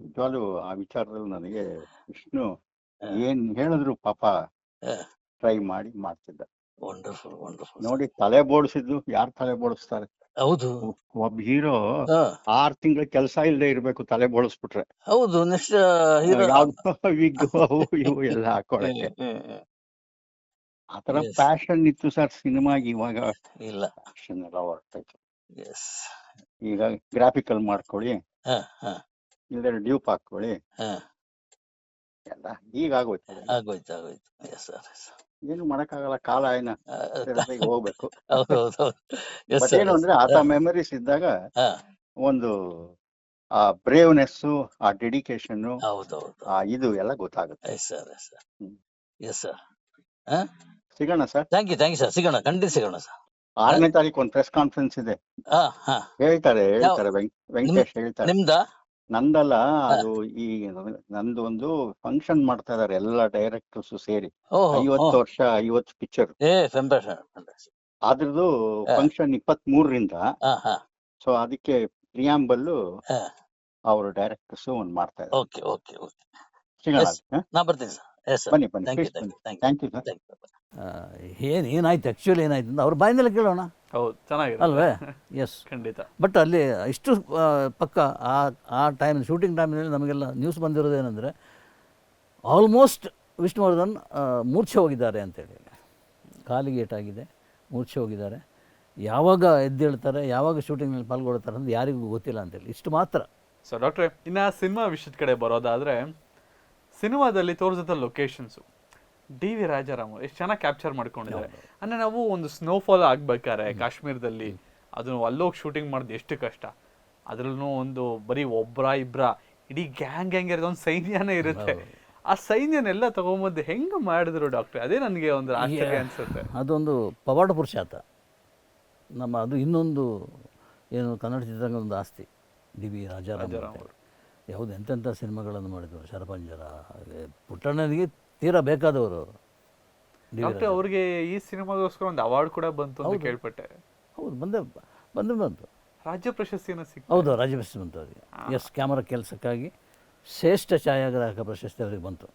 ನಿಜವಾಗ್ಲೂ ಆ ವಿಚಾರದಲ್ಲಿ ನನಗೆ ವಿಷ್ಣು. ಏನ್ ಹೇಳಿದ್ರು ಪಾಪ ಟ್ರೈ ಮಾಡಿ ಮಾಡ್ತಿದ್ದ. ವಂಡರ್ಫುಲ್ ವಂಡರ್ಫುಲ್ ನೋಡಿ ತಲೆ ಬೋಡಿಸಿದ್ದು ಯಾರು ತಲೆ ಬೋಡಿಸ್ತಾರೆ ಹೌದು. ಒಬ್ಬ ಹೀರೋ ಹಾ, ಆರ್ ತಿಂಗಳ ಕೆಲಸ ಇಲ್ಲದೆ ಇರ್ಬೇಕು ತಲೆ ಬೋಳಿಸ್ಬಿಟ್ರೆ ಹೌದು ನೆಕ್ಸ್ಟ್ ಹೀರೋ ಯಾವ್ದೋ ವಿಗ್ ಅವು ಇವು ಎಲ್ಲ ಹಾಕೊಳಕ್ಕೆ. ಆತರ Yes. ಪ್ಯಾಷನ್ ಇತ್ತು ಸರ್ ಸಿನಿಮಾಗೆ ಇವಾಗ ಇಲ್ಲ. ಪ್ಯಾಷನ್ ಎಲ್ಲ ಹೊರಟಾಯ್ತು ಎಸ್ ಈಗ ಗ್ರಾಫಿಕಲ್ ಮಾಡ್ಕೊಳ್ಳಿ. ಹ ಹಾ. ಇಲ್ದೇ ಡ್ಯೂಪ್ ಹಾಕೊಳ್ಳಿ ಹಾ. ಎಲ್ಲ ಈಗ ಆಗೋಯ್ತು. ಆಗೋಯ್ತು. ಆಗೋಯ್ತು ಎಸ್ ಸರ್ ಏನು ಮಾಡಕ್ಕಾಗಲ್ಲ ಕಾಲ ಏನ ಹೋಗ್ಬೇಕು. ಬಟ್ ಏನು ಅಂದ್ರೆ ಆತ ಮೆಮರೀಸ್ ಇದ್ದಾಗ ಒಂದು ಆ ಬ್ರೇವ್ನೆಸ್ ಆ ಡೆಡಿಕೇಶನ್ ಆ ಇದು ಎಲ್ಲ ಗೊತ್ತಾಗುತ್ತೆ. ಎಸ್ ಸರ್ ಎಸ್ ಸರ್ ಸಿಗೋಣ sir thank you thank you sir ಸಿಗೋಣ ಖಂಡಿತ ಸಿಗೋಣ ಸರ್ ಆರನೇ ತಾರೀಕು ಒಂದು ಪ್ರೆಸ್ ಕಾನ್ಫರೆನ್ಸ್ ಇದೆ. ಹೇಳ್ತಾರೆ ಹೇಳ್ತಾರೆ ವೆಂಕ್- ವೆಂಕಟೇಶ್ ಹೇಳ್ತಾರೆ. ನಿಮ್ದ? ನಂದಲ್ಲ ಅದು ಈ ನಂದು ಒಂದು ಫಂಕ್ಷನ್ ಮಾಡ್ತಾ ಇದಾರೆ ಎಲ್ಲ ಡೈರೆಕ್ಟರ್ಸ್ ಸೇರಿ. ಐವತ್ತು ವರ್ಷ ಐವತ್ತು ಪಿಕ್ಚರ್ ಫೆಂಪೇಷನ್ ಅದ್ರದ್ದು. ಫಂಕ್ಷನ್ ಇಪ್ಪತ್ತ್ ಮೂರರಿಂದ ಸೊ ಅದಕ್ಕೆ ಪ್ರಿಯಾಂಬಲ್. ಅವರು ಡೈರೆಕ್ಟರ್ಸ್ ಒಂದ್ ಮಾಡ್ತಾ ಇದ್ದಾರೆ ಓಕೆ ಓಕೆ ಓಕೆ. ನಾ ಬರ್ತೀನಿ ಸರ್. ಬನ್ನಿ ಬನ್ನಿ. Thank you sir thank you ಏನು ಏನಾಯ್ತು? ಆ್ಯಕ್ಚುಲಿ ಏನಾಯ್ತು ಅಂತ ಅವ್ರ ಬಾಯಿಂದಲೇ ಕೇಳೋಣ. ಹೌದು ಚೆನ್ನಾಗಿದೆ. ಅಲ್ವೇ? ಎಸ್ ಖಂಡಿತ. ಬಟ್ ಅಲ್ಲಿ ಇಷ್ಟು ಪಕ್ಕ ಆ ಆ ಟೈಮ್ ಶೂಟಿಂಗ್ ಟೈಮಿನಲ್ಲಿ ನಮಗೆಲ್ಲ ನ್ಯೂಸ್ ಬಂದಿರೋದು ಬಂದಿರೋದೇನೆಂದರೆ ಆಲ್ಮೋಸ್ಟ್ ವಿಷ್ಣುವರ್ಧನ್ ಮೂರ್ಛೆ ಹೋಗಿದ್ದಾರೆ ಅಂತೇಳಿ ಕಾಲಿಗೆ ಏಟಾಗಿದೆ ಮೂರ್ಛೆ ಹೋಗಿದ್ದಾರೆ. ಯಾವಾಗ ಎದ್ದೇಳ್ತಾರೆ ಯಾವಾಗ ಶೂಟಿಂಗ್ನಲ್ಲಿ ಪಾಲ್ಗೊಳ್ತಾರೆ ಅಂತ ಯಾರಿಗೂ ಗೊತ್ತಿಲ್ಲ ಅಂತೇಳಿ ಇಷ್ಟು ಮಾತ್ರ. ಸೊ ಡಾಕ್ಟ್ರೆ ಇನ್ನು ಸಿನಿಮಾ ವಿಷಯದ ಕಡೆ ಬರೋದಾದರೆ ಸಿನಿಮಾದಲ್ಲಿ ತೋರಿಸಿದ ಲೊಕೇಶನ್ಸು ಡಿ ವಿ ರಾಜಾರಾಮ್ ಎಷ್ಟು ಚೆನ್ನಾಗಿ ಕ್ಯಾಪ್ಚರ್ ಮಾಡ್ಕೊಂಡಿದ್ದಾರೆ. ಅಂದರೆ ನಾವು ಒಂದು ಸ್ನೋಫಾಲ್ ಆಗ್ಬೇಕಾರೆ ಕಾಶ್ಮೀರದಲ್ಲಿ ಅದನ್ನು ಅಲ್ಲೋಗಿ ಶೂಟಿಂಗ್ ಮಾಡೋದು ಎಷ್ಟು ಕಷ್ಟ. ಅದ್ರಲ್ಲೂ ಒಂದು ಬರೀ ಒಬ್ಬರ ಇಬ್ಬರ ಇಡೀ ಗ್ಯಾಂಗ್ ಗ್ಯಾಂಗ್ ಇರೋದು ಒಂದು ಸೈನ್ಯನೇ ಇರುತ್ತೆ. ಆ ಸೈನ್ಯನೆಲ್ಲ ತಗೊಂಬಂದು ಹೆಂಗ್ ಮಾಡಿದ್ರು ಡಾಕ್ಟ್ರೆ ಅದೇ ನನಗೆ ಒಂದು ಆಶ್ಚರ್ಯ ಅನ್ಸುತ್ತೆ. ಅದೊಂದು ಪವಾಡ ಪುರುಷಾತ ನಮ್ಮ ಅದು ಇನ್ನೊಂದು ಏನು ಕನ್ನಡ ಚಿತ್ರರಂಗದ ಒಂದು ಆಸ್ತಿ ಡಿ ವಿ ರಾಜಾರಾಮ್ ಅಂತೇಳಿ. ಯಾವುದು ಎಂತೆಂಥ ಸಿನಿಮಾಗಳನ್ನು ಮಾಡಿದ್ರು ಶರಪಂಜರ ಹಾಗೆ ಪುಟ್ಟಣ್ಣನಿಗೆ ತೀರಾ ಬೇಕಾದವರು ಅವರು ಡಿ ಅವ್ರಿಗೆ ಈ ಸಿನಿಮಾಗೋಸ್ಕರ ಒಂದು ಅವಾರ್ಡ್ ಕೂಡ ಬಂತು ಅಂತ ಕೇಳ್ಪಟ್ಟೆ. ಹೌದು ಬಂದೆ ಬಂದು ಬಂತು. ರಾಜ್ಯ ಪ್ರಶಸ್ತಿಯನ್ನು ಸಿಕ್ ಹೌದು ರಾಜ್ಯ ಪ್ರಶಸ್ತಿ ಬಂತು ಅವರಿಗೆ. ಎಸ್ ಕ್ಯಾಮರಾ ಕೆಲಸಕ್ಕಾಗಿ ಶ್ರೇಷ್ಠ ಛಾಯಾಗ್ರಾಹಕ ಪ್ರಶಸ್ತಿ ಅವರಿಗೆ ಬಂತು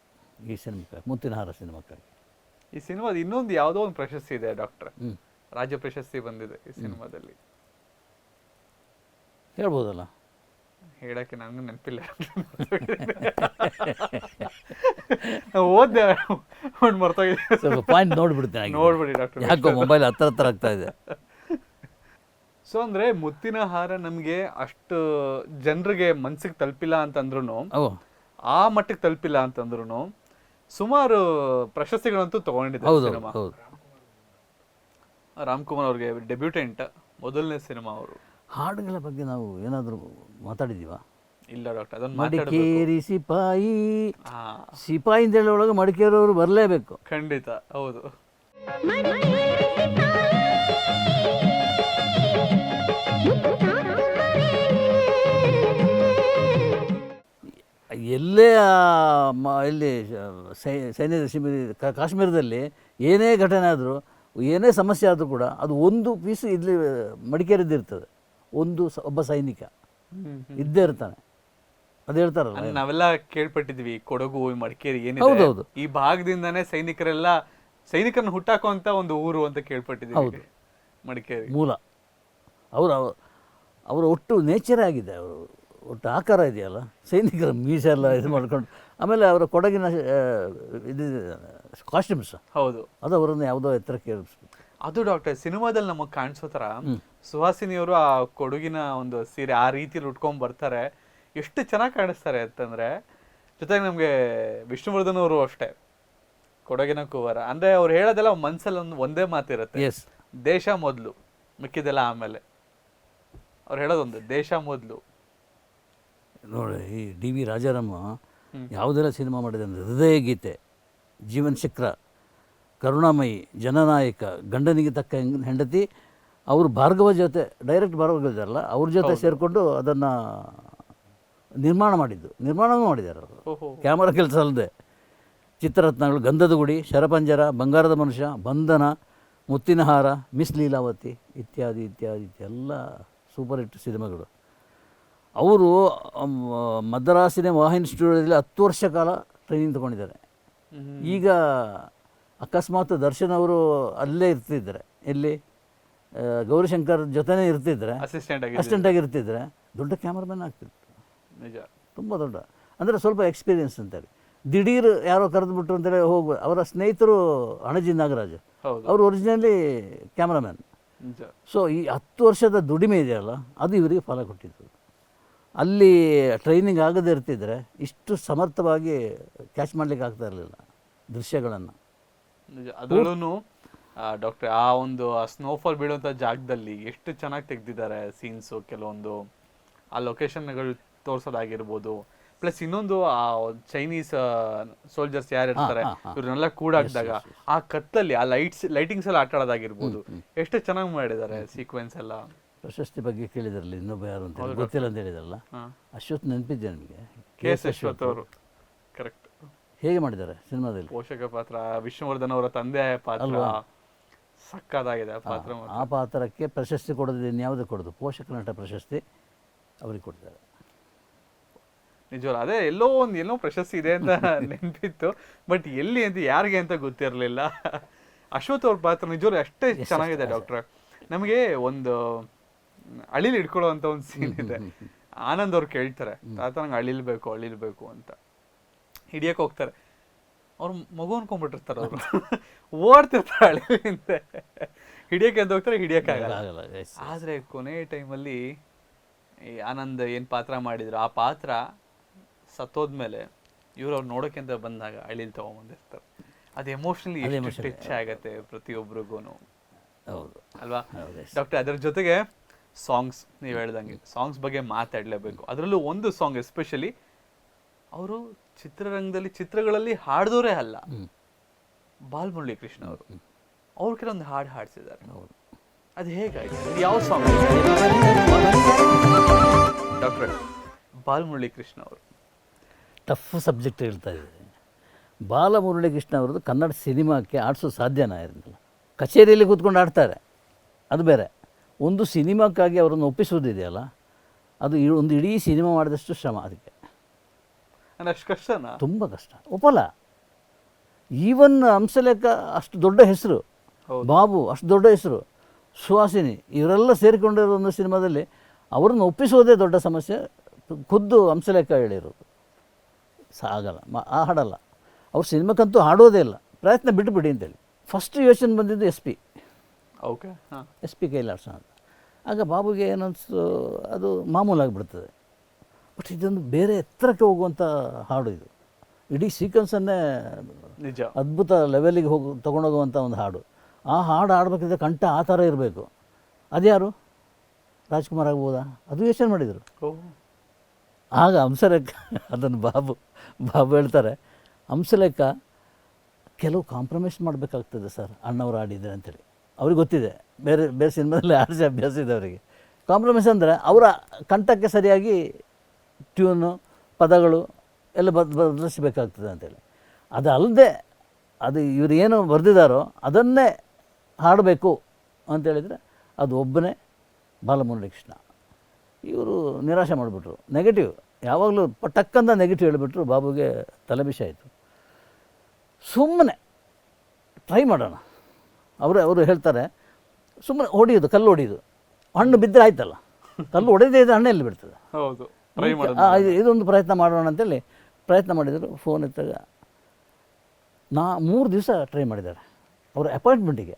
ಈ ಸಿನಿಮಾಕ್ಕಾಗಿ ಮುತ್ತಿನಹಾರ ಸಿನಿಮಾಕ್ಕಾಗಿ. ಈ ಸಿನಿಮಾದ ಇನ್ನೊಂದು ಯಾವುದೋ ಒಂದು ಪ್ರಶಸ್ತಿ ಇದೆ ಡಾಕ್ಟರ್. ರಾಜ್ಯ ಪ್ರಶಸ್ತಿ ಬಂದಿದೆ ಈ ಸಿನಿಮಾದಲ್ಲಿ. ಹೇಳ್ಬೋದಲ್ಲ? ಹೇಳಕ್ಕೆ ನನಗೆ ನೆನಪಿಲ್ಲ. ಓದ್ದೆ ಒಂದು ಮರ್ತೋಗಿದೆ. ಸ್ವಲ್ಪ ಪಾಯಿಂಟ್ ನೋಡ್ಬಿಡ್ತೇನೆ ಹಾಗೆ. ನೋಡ್ಬಿಡಿ ಡಾಕ್ಟರ್ ಯಾಕೋ ಮೊಬೈಲ್ ಹತ್ರ ಹತ್ರ ಆಗ್ತಾ ಇದೆ. ಸೊ ಅಂದ್ರೆ ಮುತ್ತಿನ ಹಾರ ನಮಗೆ ಅಷ್ಟು ಜನರಿಗೆ ಮನ್ಸಿಗೆ ತಲುಪಿಲ್ಲ ಅಂತಂದ್ರು ಆ ಮಟ್ಟಕ್ಕೆ ತಲುಪಿಲ್ಲ ಅಂತಂದ್ರು ಸುಮಾರು ಪ್ರಶಸ್ತಿಗಳಂತೂ ಸಿನಿಮಾ. ರಾಮ್ಕುಮಾರ್ ಅವ್ರಿಗೆ ಡೆಬ್ಯೂಟೆಂಟ್ ಮೊದಲನೇ ಸಿನಿಮಾ ಅವರು. ಹಾಡುಗಳ ಬಗ್ಗೆ ನಾವು ಏನಾದರೂ ಮಾತಾಡಿದ್ದೀವಾ ಇಲ್ಲ ಡಾಕ್ಟರ್ ಅದನ್ನ ಮಾತಾಡಬೇಕು. ಮಡಿಕೇರಿ ಸಿಪಾಯಿ. ಸಿಪಾಯಿ ಅಂತ ಮಡಿಕೇರಿ ಮಡಿಕೇರಿಯವರು ಬರಲೇಬೇಕು. ಖಂಡಿತ ಹೌದು. ಎಲ್ಲೇ ಇಲ್ಲಿ ಸೈ- ಸೈನ್ಯದ ಶಿಬಿರ ಕಾಶ್ಮೀರದಲ್ಲಿ ಏನೇ ಘಟನೆ ಆದರೂ ಏನೇ ಸಮಸ್ಯೆ ಆದರೂ ಕೂಡ ಅದು ಒಂದು ಪೀಸ್ ಇಲ್ಲಿ ಮಡಿಕೇರಿದ್ದು ಇರ್ತದೆ ಒಂದು ಸ- ಒಬ್ಬ ಸೈನಿಕ. ಇದ್ದೇ ಇರ್ತಾನೆ. ಅದು ಹೇಳ್ತಾರಲ್ಲ ಅಂದ್ರೆ ನಾವೆಲ್ಲ ಕೇಳ್ಪಟ್ಟಿದ್ವಿ ಕೊಡಗು ಮಡಿಕೇರಿ ಏನಿದೆ. ಹೌದೌದು. ಈ ಭಾಗದಿಂದಾನೇ ಸೈನಿಕರೆಲ್ಲ ಸೈನಿಕರನ್ನ ಹುಟ್ಟಾಕುವಂತ ಒಂದು ಊರು ಅಂತ ಕೇಳ್ಪಟ್ಟಿದ್ವಿ ಮಡಿಕೇರಿ. ಮೂಲ. ಅವರು ಅವರ ಒಟ್ಟು ನೇಚರ್ ಆಗಿದೆ. ಅವರು ಒಟ್ಟು ಆಕಾರ ಇದೆಯಲ್ಲ? ಸೈನಿಕರ ಮೀಸೆ ಎಲ್ಲ ಇದು ಮಾಡ್ಕೊಂಡು. ಆಮೇಲೆ ಅವರ ಕೊಡಗಿನ ಆ, ಇದು ಕಾಸ್ಟ್ಯೂಮ್ಸ್ ಹೌದು. ಅದು ಅವರನ್ನು ಯಾವುದೋ ಎತ್ತರಕ್ಕೆ ಏರಿಸ್ಬಿಟ್ಟು. ಅದು ಡಾಕ್ಟರ್ ಸಿನಿಮಾದಲ್ಲಿ ನಮಗ್ ಕಾಣಿಸೋ ತರ ಸುಹಾಸಿನಿಯವರು ಆ ಕೊಡುಗಿನ ಒಂದು ಸೀರೆ ಆ ರೀತಿಯಲ್ಲಿ ಉಟ್ಕೊಂಡ್ ಬರ್ತಾರೆ. ಎಷ್ಟು ಚೆನ್ನಾಗಿ ಕಾಣಿಸ್ತಾರೆ ಅಂತಂದ್ರೆ ಜೊತೆಗೆ ನಮ್ಗೆ ವಿಷ್ಣುವರ್ಧನ್ ಅವರು ಅಷ್ಟೇ ಕೊಡಗಿನ ಕುವರ. ಅಂದ್ರೆ ಅವ್ರು ಹೇಳೋದೆಲ್ಲ ಮನ್ಸಲ್ಲಿ ಒಂದು ಒಂದೇ ಮಾತಿರುತ್ತೆ. ಎಸ್ ದೇಶ ಮೊದಲು ಮಿಕ್ಕಿದೆಲ್ಲ ಆಮೇಲೆ. ಅವ್ರು ಹೇಳೋದೊಂದು ದೇಶ ಮೊದಲು. ನೋಡಿ ಈ ಡಿ ವಿ ರಾಜಾರಾಮ ಯಾವುದೆಲ್ಲ ಸಿನಿಮಾ ಮಾಡಿದೆ ಅಂದರೆ ಹೃದಯ ಗೀತೆ ಜೀವನ್ ಚಕ್ರ ಕರುಣಾಮಯಿ ಜನನಾಯಕ ಗಂಡನಿಗೆ ತಕ್ಕ ಹೆಂಡತಿ ಅವರು ಭಾರ್ಗವ ಜೊತೆ ಡೈರೆಕ್ಟ್ ಭಾರ್ಗವ ಇದ್ದಾರಲ್ಲ ಅವ್ರ ಜೊತೆ ಸೇರಿಕೊಂಡು ಅದನ್ನು ನಿರ್ಮಾಣ ಮಾಡಿದ್ದು. ನಿರ್ಮಾಣವೂ ಮಾಡಿದ್ದಾರೆ ಅವರು. ಕ್ಯಾಮರಾ ಕೆಲಸ ಅಲ್ಲದೆ ಚಿತ್ರರತ್ನಗಳು ಗಂಧದ ಗುಡಿ ಶರಪಂಜರ ಬಂಗಾರದ ಮನುಷ್ಯ ಬಂಧನ ಮುತ್ತಿನಹಾರ ಮಿಸ್ ಲೀಲಾವತಿ ಇತ್ಯಾದಿ ಇತ್ಯಾದಿ ಎಲ್ಲ ಸೂಪರ್ ಹಿಟ್ ಸಿನಿಮಾಗಳು. ಅವರು ಮದ್ರಾಸಿನ ವಾಹಿನಿ ಸ್ಟುಡಿಯೋದಲ್ಲಿ ಹತ್ತು ವರ್ಷ ಕಾಲ ಟ್ರೈನಿಂಗ್ ತಗೊಂಡಿದ್ದಾರೆ. ಈಗ ಅಕಸ್ಮಾತ್ ದರ್ಶನ್ ಅವರು ಅಲ್ಲೇ ಇರ್ತಿದ್ದಾರೆ. ಎಲ್ಲಿ? ಗೌರಿಶಂಕರ್ ಜೊತೆನೇ ಇರ್ತಿದ್ರೆ ಅಸಿಸ್ಟೆಂಟ್ ಆಗಿ ಇರ್ತಿದ್ರೆ ದೊಡ್ಡ ಕ್ಯಾಮ್ರಾಮನ್ ಆಗ್ತಿತ್ತು. ನಿಜ. ತುಂಬ ದೊಡ್ಡ. ಅಂದರೆ ಸ್ವಲ್ಪ ಎಕ್ಸ್ಪೀರಿಯನ್ಸ್ ಅಂತೇಳಿ. ದಿಢೀರ್ ಯಾರೋ ಕರೆದುಬಿಟ್ರು ಅಂತೇಳಿ ಹೋಗ್ಬೋದು ಅವರ ಸ್ನೇಹಿತರು ಅಣಜಿ ನಾಗರಾಜ್. ಅವರು ಒರಿಜಿನಲಿ ಕ್ಯಾಮ್ರಾಮ್ಯಾನ್ ಸೊ ಈ ಹತ್ತು ವರ್ಷದ ದುಡಿಮೆ ಇದೆಯಲ್ಲ ಅದು ಇವರಿಗೆ ಫಲ ಕೊಟ್ಟಿತ್ತು ಅಲ್ಲಿ ಟ್ರೈನಿಂಗ್ ಆಗದೇ ಇರ್ತಿದ್ರೆ ಇಷ್ಟು ಸಮರ್ಥವಾಗಿ ಕ್ಯಾಚ್ ಮಾಡ್ಲಿಕ್ಕೆ ಆಗ್ತಾ ಇರಲಿಲ್ಲ ದೃಶ್ಯಗಳನ್ನು. ಡಾಕ್ಟರ್ ಆ ಒಂದು ಸ್ನೋಫಾಲ್ ಬೀಳುವಂಥ ಜಾಗದಲ್ಲಿ ಎಷ್ಟು ಚೆನ್ನಾಗಿ ತೆಗೆದಿದ್ದಾರೆ ಸೀನ್ಸು ಕೆಲವೊಂದು ಆ ಲೊಕೇಶನ್ಗಳು ತೋರಿಸೋದಾಗಿರ್ಬೋದು. ಪ್ಲಸ್ ಇನ್ನೊಂದು ಆ ಚೈನೀಸ್ ಸೋಲ್ಜರ್ಸ್ ಯಾರು ಇರ್ತಾರೆ. ಇವ್ರನ್ನೆಲ್ಲ ಕೂಡಾಕ್ದಾಗ ಆ ಕತ್ತಲ್ಲಿ ಆ ಲೈಟ್ಸ್ ಲೈಟಿಂಗ್ಸ್ ಎಲ್ಲ ಆಟ ಆಡೋದಾಗಿರ್ಬೋದು ಎಷ್ಟು ಚೆನ್ನಾಗಿ ಮಾಡಿದ್ದಾರೆ ಸೀಕ್ವೆನ್ಸ್ ಎಲ್ಲ. ಪ್ರಶಸ್ತಿ ಬಗ್ಗೆ ಕೇಳಿದ್ರಲ್ಲಿ ಇನ್ನೊಬ್ಬ ಯಾರು ಅಂತ ಗೊತ್ತಿಲ್ಲ ಅಂತ ಹೇಳಿದ್ರಲ್ಲ. ಅಶ್ವಥ್ ನೆನಪಿದ್ದೆ ನನಗೆ ಕೆ ಎಸ್ ಅಶ್ವಥ್ ಅವರು. ಕರೆಕ್ಟ್ ಹೇಗೆ ಮಾಡಿದ್ದಾರೆ ಸಿನಿಮಾದಲ್ಲಿ? ಪೋಷಕ ಪಾತ್ರ ವಿಷ್ಣುವರ್ಧನ್ ಅವರ ತಂದೆ ಪಾತ್ರ. ಸಕ್ಕದಾಗಿದೆ ಆ ಪಾತ್ರ ಮಾತ್ರ. ಆ ಪಾತ್ರಕ್ಕೆ ಪ್ರಶಸ್ತಿ ಕೊಡೋದು ಇನ್ಯಾವುದೇ ಕೊಡೋದು? ಪೋಷಕ ನಟ ಪ್ರಶಸ್ತಿ ಅವ್ರಿಗೆ ಕೊಡ್ತಾರೆ ನಿಜವಲ್ಲ ಅದೇ ಎಲ್ಲೋ ಒಂದು ಎಲ್ಲೋ ಪ್ರಶಸ್ತಿ ಇದೆ ಅಂತ ನೆನಪಿತ್ತು. ಬಟ್ ಎಲ್ಲಿ ಅಂತ ಯಾರಿಗೆ ಅಂತ ಗೊತ್ತಿರಲಿಲ್ಲ. ಅಶ್ವಥ್ ಅವ್ರ ಪಾತ್ರ ನಿಜವಲ್ಲ ಅಷ್ಟೇ ಚೆನ್ನಾಗಿದೆ ಡಾಕ್ಟ್ರೆ. ನಮಗೆ ಒಂದು ಅಳಿಲ್ ಇಟ್ಕೊಳ್ಳೋ ಅಂತ ಒಂದು ಸೀನ್ ಇದೆ. ಆನಂದ್ ಅವ್ರು ಕೇಳ್ತಾರೆ ತಾತ ನಂಗೆ ಅಳಿಲ್ಬೇಕು ಅಳಿಲ್ಬೇಕು ಅಂತ. ಹಿಡಿಯಕ್ಕೆ ಹೋಗ್ತಾರೆ. ಅವ್ರು ಮಗು ಅನ್ಕೊಂಡ್ಬಿಟ್ಟಿರ್ತಾರೆ ಅವರು. ಓಡ್ತಿರ್ತಾಳೆ ಹಿಡಿಯಕ್ಕೆ ಅಂತ ಹೋಗ್ತಾರೆ ಹಿಡಿಯಕ್ಕಾಗಲ್ಲ ಆಗಲ್ಲ. ಆದ್ರೆ ಕೊನೆ ಟೈಮಲ್ಲಿ ಈ ಆನಂದ್ ಏನು ಪಾತ್ರ ಮಾಡಿದ್ರು ಆ ಪಾತ್ರ ಸತ್ತೋದ್ಮೇಲೆ ಇವ್ರು ಅವ್ರು ನೋಡೋಕೆ ಅಂತ ಬಂದಾಗ ಅಳಿಲ್ ತಗೊಂಬಂದಿರ್ತಾರೆ. ಅದು ಎಮೋಷನಲಿ. ಟಚ್ ಆಗತ್ತೆ ಪ್ರತಿಯೊಬ್ಬರಿಗೂ ಹೌದು. ಅಲ್ವಾ? ಡಾಕ್ಟರ್ ಅದರ ಜೊತೆಗೆ ಸಾಂಗ್ಸ್ ನೀವು ಹೇಳ್ದಂಗೆ ಸಾಂಗ್ಸ್ ಬಗ್ಗೆ ಮಾತಾಡಲೇಬೇಕು. ಅದರಲ್ಲೂ ಒಂದು ಸಾಂಗ್ ಎಸ್ಪೆಷಲಿ ಅವರು ಚಿತ್ರರಂಗದಲ್ಲಿ ಚಿತ್ರಗಳಲ್ಲಿ ಹಾಡ್ದೋರೇ ಅಲ್ಲ. ಬಾಲ್ಮುರಳಿ ಕೃಷ್ಣ ಅವರು. ಅವ್ರ ಕೆಲವೊಂದು ಹಾಡು ಹಾಡಿಸಿದ್ದಾರೆ. ಅದು ಹೇಗಾಯ್ತು? ಇದು ಯಾವ ಸಾಂಗ್ ಡಾಕ್ಟರ್ ಬಾಲಮುರಳಿ ಕೃಷ್ಣ ಅವರು. ಟಫ್ ಸಬ್ಜೆಕ್ಟ್ ಹೇಳ್ತಾ ಇದ್ದಾರೆ. ಬಾಲಮುರಳಿ ಕೃಷ್ಣ ಅವ್ರದ್ದು ಕನ್ನಡ ಸಿನಿಮಾಕ್ಕೆ ಆಡಿಸೋದು ಸಾಧ್ಯನಾ ಇರಲಿಲ್ಲ ಕಚೇರಿಯಲ್ಲಿ ಕೂತ್ಕೊಂಡು ಆಡ್ತಾರೆ. ಅದು ಬೇರೆ. ಒಂದು ಸಿನಿಮಾಕ್ಕಾಗಿ ಅವರನ್ನು ಒಪ್ಪಿಸೋದಿದೆಯಲ್ಲ? ಅದು ಒಂದು ಇಡೀ ಸಿನಿಮಾ ಮಾಡಿದಷ್ಟು ಶ್ರಮ ಅದಕ್ಕೆ. ಅಷ್ಟು ಕಷ್ಟನಾ? ತುಂಬ ಕಷ್ಟ. ಒಪ್ಪಲ್ಲ. ಈವನ್ ಹಂಸಲೇಖ ಅಷ್ಟು ದೊಡ್ಡ ಹೆಸರು. ಬಾಬು ಅಷ್ಟು ದೊಡ್ಡ ಹೆಸರು ಸುಹಾಸಿನಿ ಇವರೆಲ್ಲ ಸೇರಿಕೊಂಡಿರೋ ಒಂದು ಸಿನಿಮಾದಲ್ಲಿ ಅವ್ರನ್ನ ಒಪ್ಪಿಸೋದೇ ದೊಡ್ಡ ಸಮಸ್ಯೆ. ಖುದ್ದು ಹಂಸಲೇಖ ಹೇಳಿರೋದು. ಸಾಗಲ್ಲ. ಮ ಆ ಹಾಡಲ್ಲ. ಅವ್ರ ಸಿನಿಮಾಕ್ಕಂತೂ ಹಾಡೋದೇ ಇಲ್ಲ. ಪ್ರಯತ್ನ ಬಿಟ್ಟುಬಿಡಿ ಅಂತೇಳಿ. ಫಸ್ಟ್ ಯೋಚನೆ ಬಂದಿದ್ದು ಎಸ್ ಪಿ. ಓಕೆ ಹಾ. ಎಸ್ ಪಿ ಕೈಲಾಸ ಅಂತ. ಆಗ ಬಾಬುಗೆ ಏನನ್ನಿಸ್ತು ಅದು ಮಾಮೂಲಾಗಿಬಿಡ್ತದೆ ಬಟ್ ಇದೊಂದು ಬೇರೆ ಎತ್ತರಕ್ಕೆ ಹೋಗುವಂಥ ಹಾಡು ಇದು. ಇಡೀ ಸೀಕ್ವೆನ್ಸನ್ನೇ ನಿಜ. ಅದ್ಭುತ ಲೆವೆಲಿಗೆ ಹೋಗಿ ತೊಗೊಂಡೋಗುವಂಥ ಒಂದು ಹಾಡು. ಆ ಹಾಡು ಹಾಡಬೇಕಿದ್ರೆ ಕಂಠ ಆ ಥರ ಇರಬೇಕು. ಅದ್ಯಾರು? ರಾಜ್ಕುಮಾರ್ ಆಗ್ಬೋದಾ? ಅದು ಯೋಚನೆ ಮಾಡಿದರು. ಆಗ ಹಂಸಲೇಖ ಅದನ್ನು ಬಾಬು ಬಾಬು ಹೇಳ್ತಾರೆ ಹಂಸಲೇಖ ಕೆಲವು ಕಾಂಪ್ರಮೈಸ್ ಮಾಡಬೇಕಾಗ್ತದೆ ಸರ್ ಅಣ್ಣವ್ರು ಆಡಿದ್ದಾರೆ ಅಂತೇಳಿ. ಅವ್ರಿಗೆ ಗೊತ್ತಿದೆ ಬೇರೆ ಬೇರೆ ಸಿನಿಮಾದಲ್ಲಿ ಆಡಿಸಿ ಅಭ್ಯಾಸ ಇದೆ ಅವರಿಗೆ. ಕಾಂಪ್ರಮೈಸ್ ಅಂದರೆ ಅವರ ಕಂಠಕ್ಕೆ ಸರಿಯಾಗಿ ಟ್ಯೂನು ಪದಗಳು ಎಲ್ಲ ಬದ್ ಬದಲಿಸಬೇಕಾಗ್ತದೆ ಅಂತೇಳಿ. ಅದಲ್ಲದೆ ಅದು ಇವರು ಏನು ಬರೆದಿದ್ದಾರೋ ಅದನ್ನೇ ಹಾಡಬೇಕು ಅಂತೇಳಿದರೆ ಅದು ಒಬ್ಬನೇ ಬಾಲಮುರಳಿ ಕೃಷ್ಣ. ಇವರು ನಿರಾಶೆ ಮಾಡಿಬಿಟ್ರು. ನೆಗೆಟಿವ್ ಯಾವಾಗಲೂ ಟಕ್ಕಂತ ನೆಗೆಟಿವ್ ಹೇಳಿಬಿಟ್ರು, ಬಾಬುಗೆ ತಲೆಬಿಸಿ ಆಯಿತು. ಸುಮ್ಮನೆ ಟ್ರೈ ಮಾಡೋಣ. ಅವರು ಅವರು ಹೇಳ್ತಾರೆ ಸುಮ್ಮನೆ ಹೊಡೆಯೋದು, ಕಲ್ಲು ಹೊಡೆಯೋದು. ಹಣ್ಣು ಬಿದ್ದರೆ ಆಯ್ತಲ್ಲ. ಕಲ್ಲು ಹೊಡೆದೇ ಇದೆ ಹಣ್ಣು ಎಲ್ಲಿ ಬಿಡ್ತದೆ. ಹೌದು. ಟ್ರೈ ಮಾಡೋದು ಇದು- ಇದೊಂದು ಪ್ರಯತ್ನ ಮಾಡೋಣ ಅಂತೇಳಿ ಪ್ರಯತ್ನ ಮಾಡಿದರು. ಫೋನ್ ಎತ್ತಾಗ ನಾ ಮೂರು ದಿವಸ ಟ್ರೈ ಮಾಡಿದ್ದಾರೆ. ಅವ್ರ ಅಪಾಯಿಂಟ್ಮೆಂಟಿಗೆ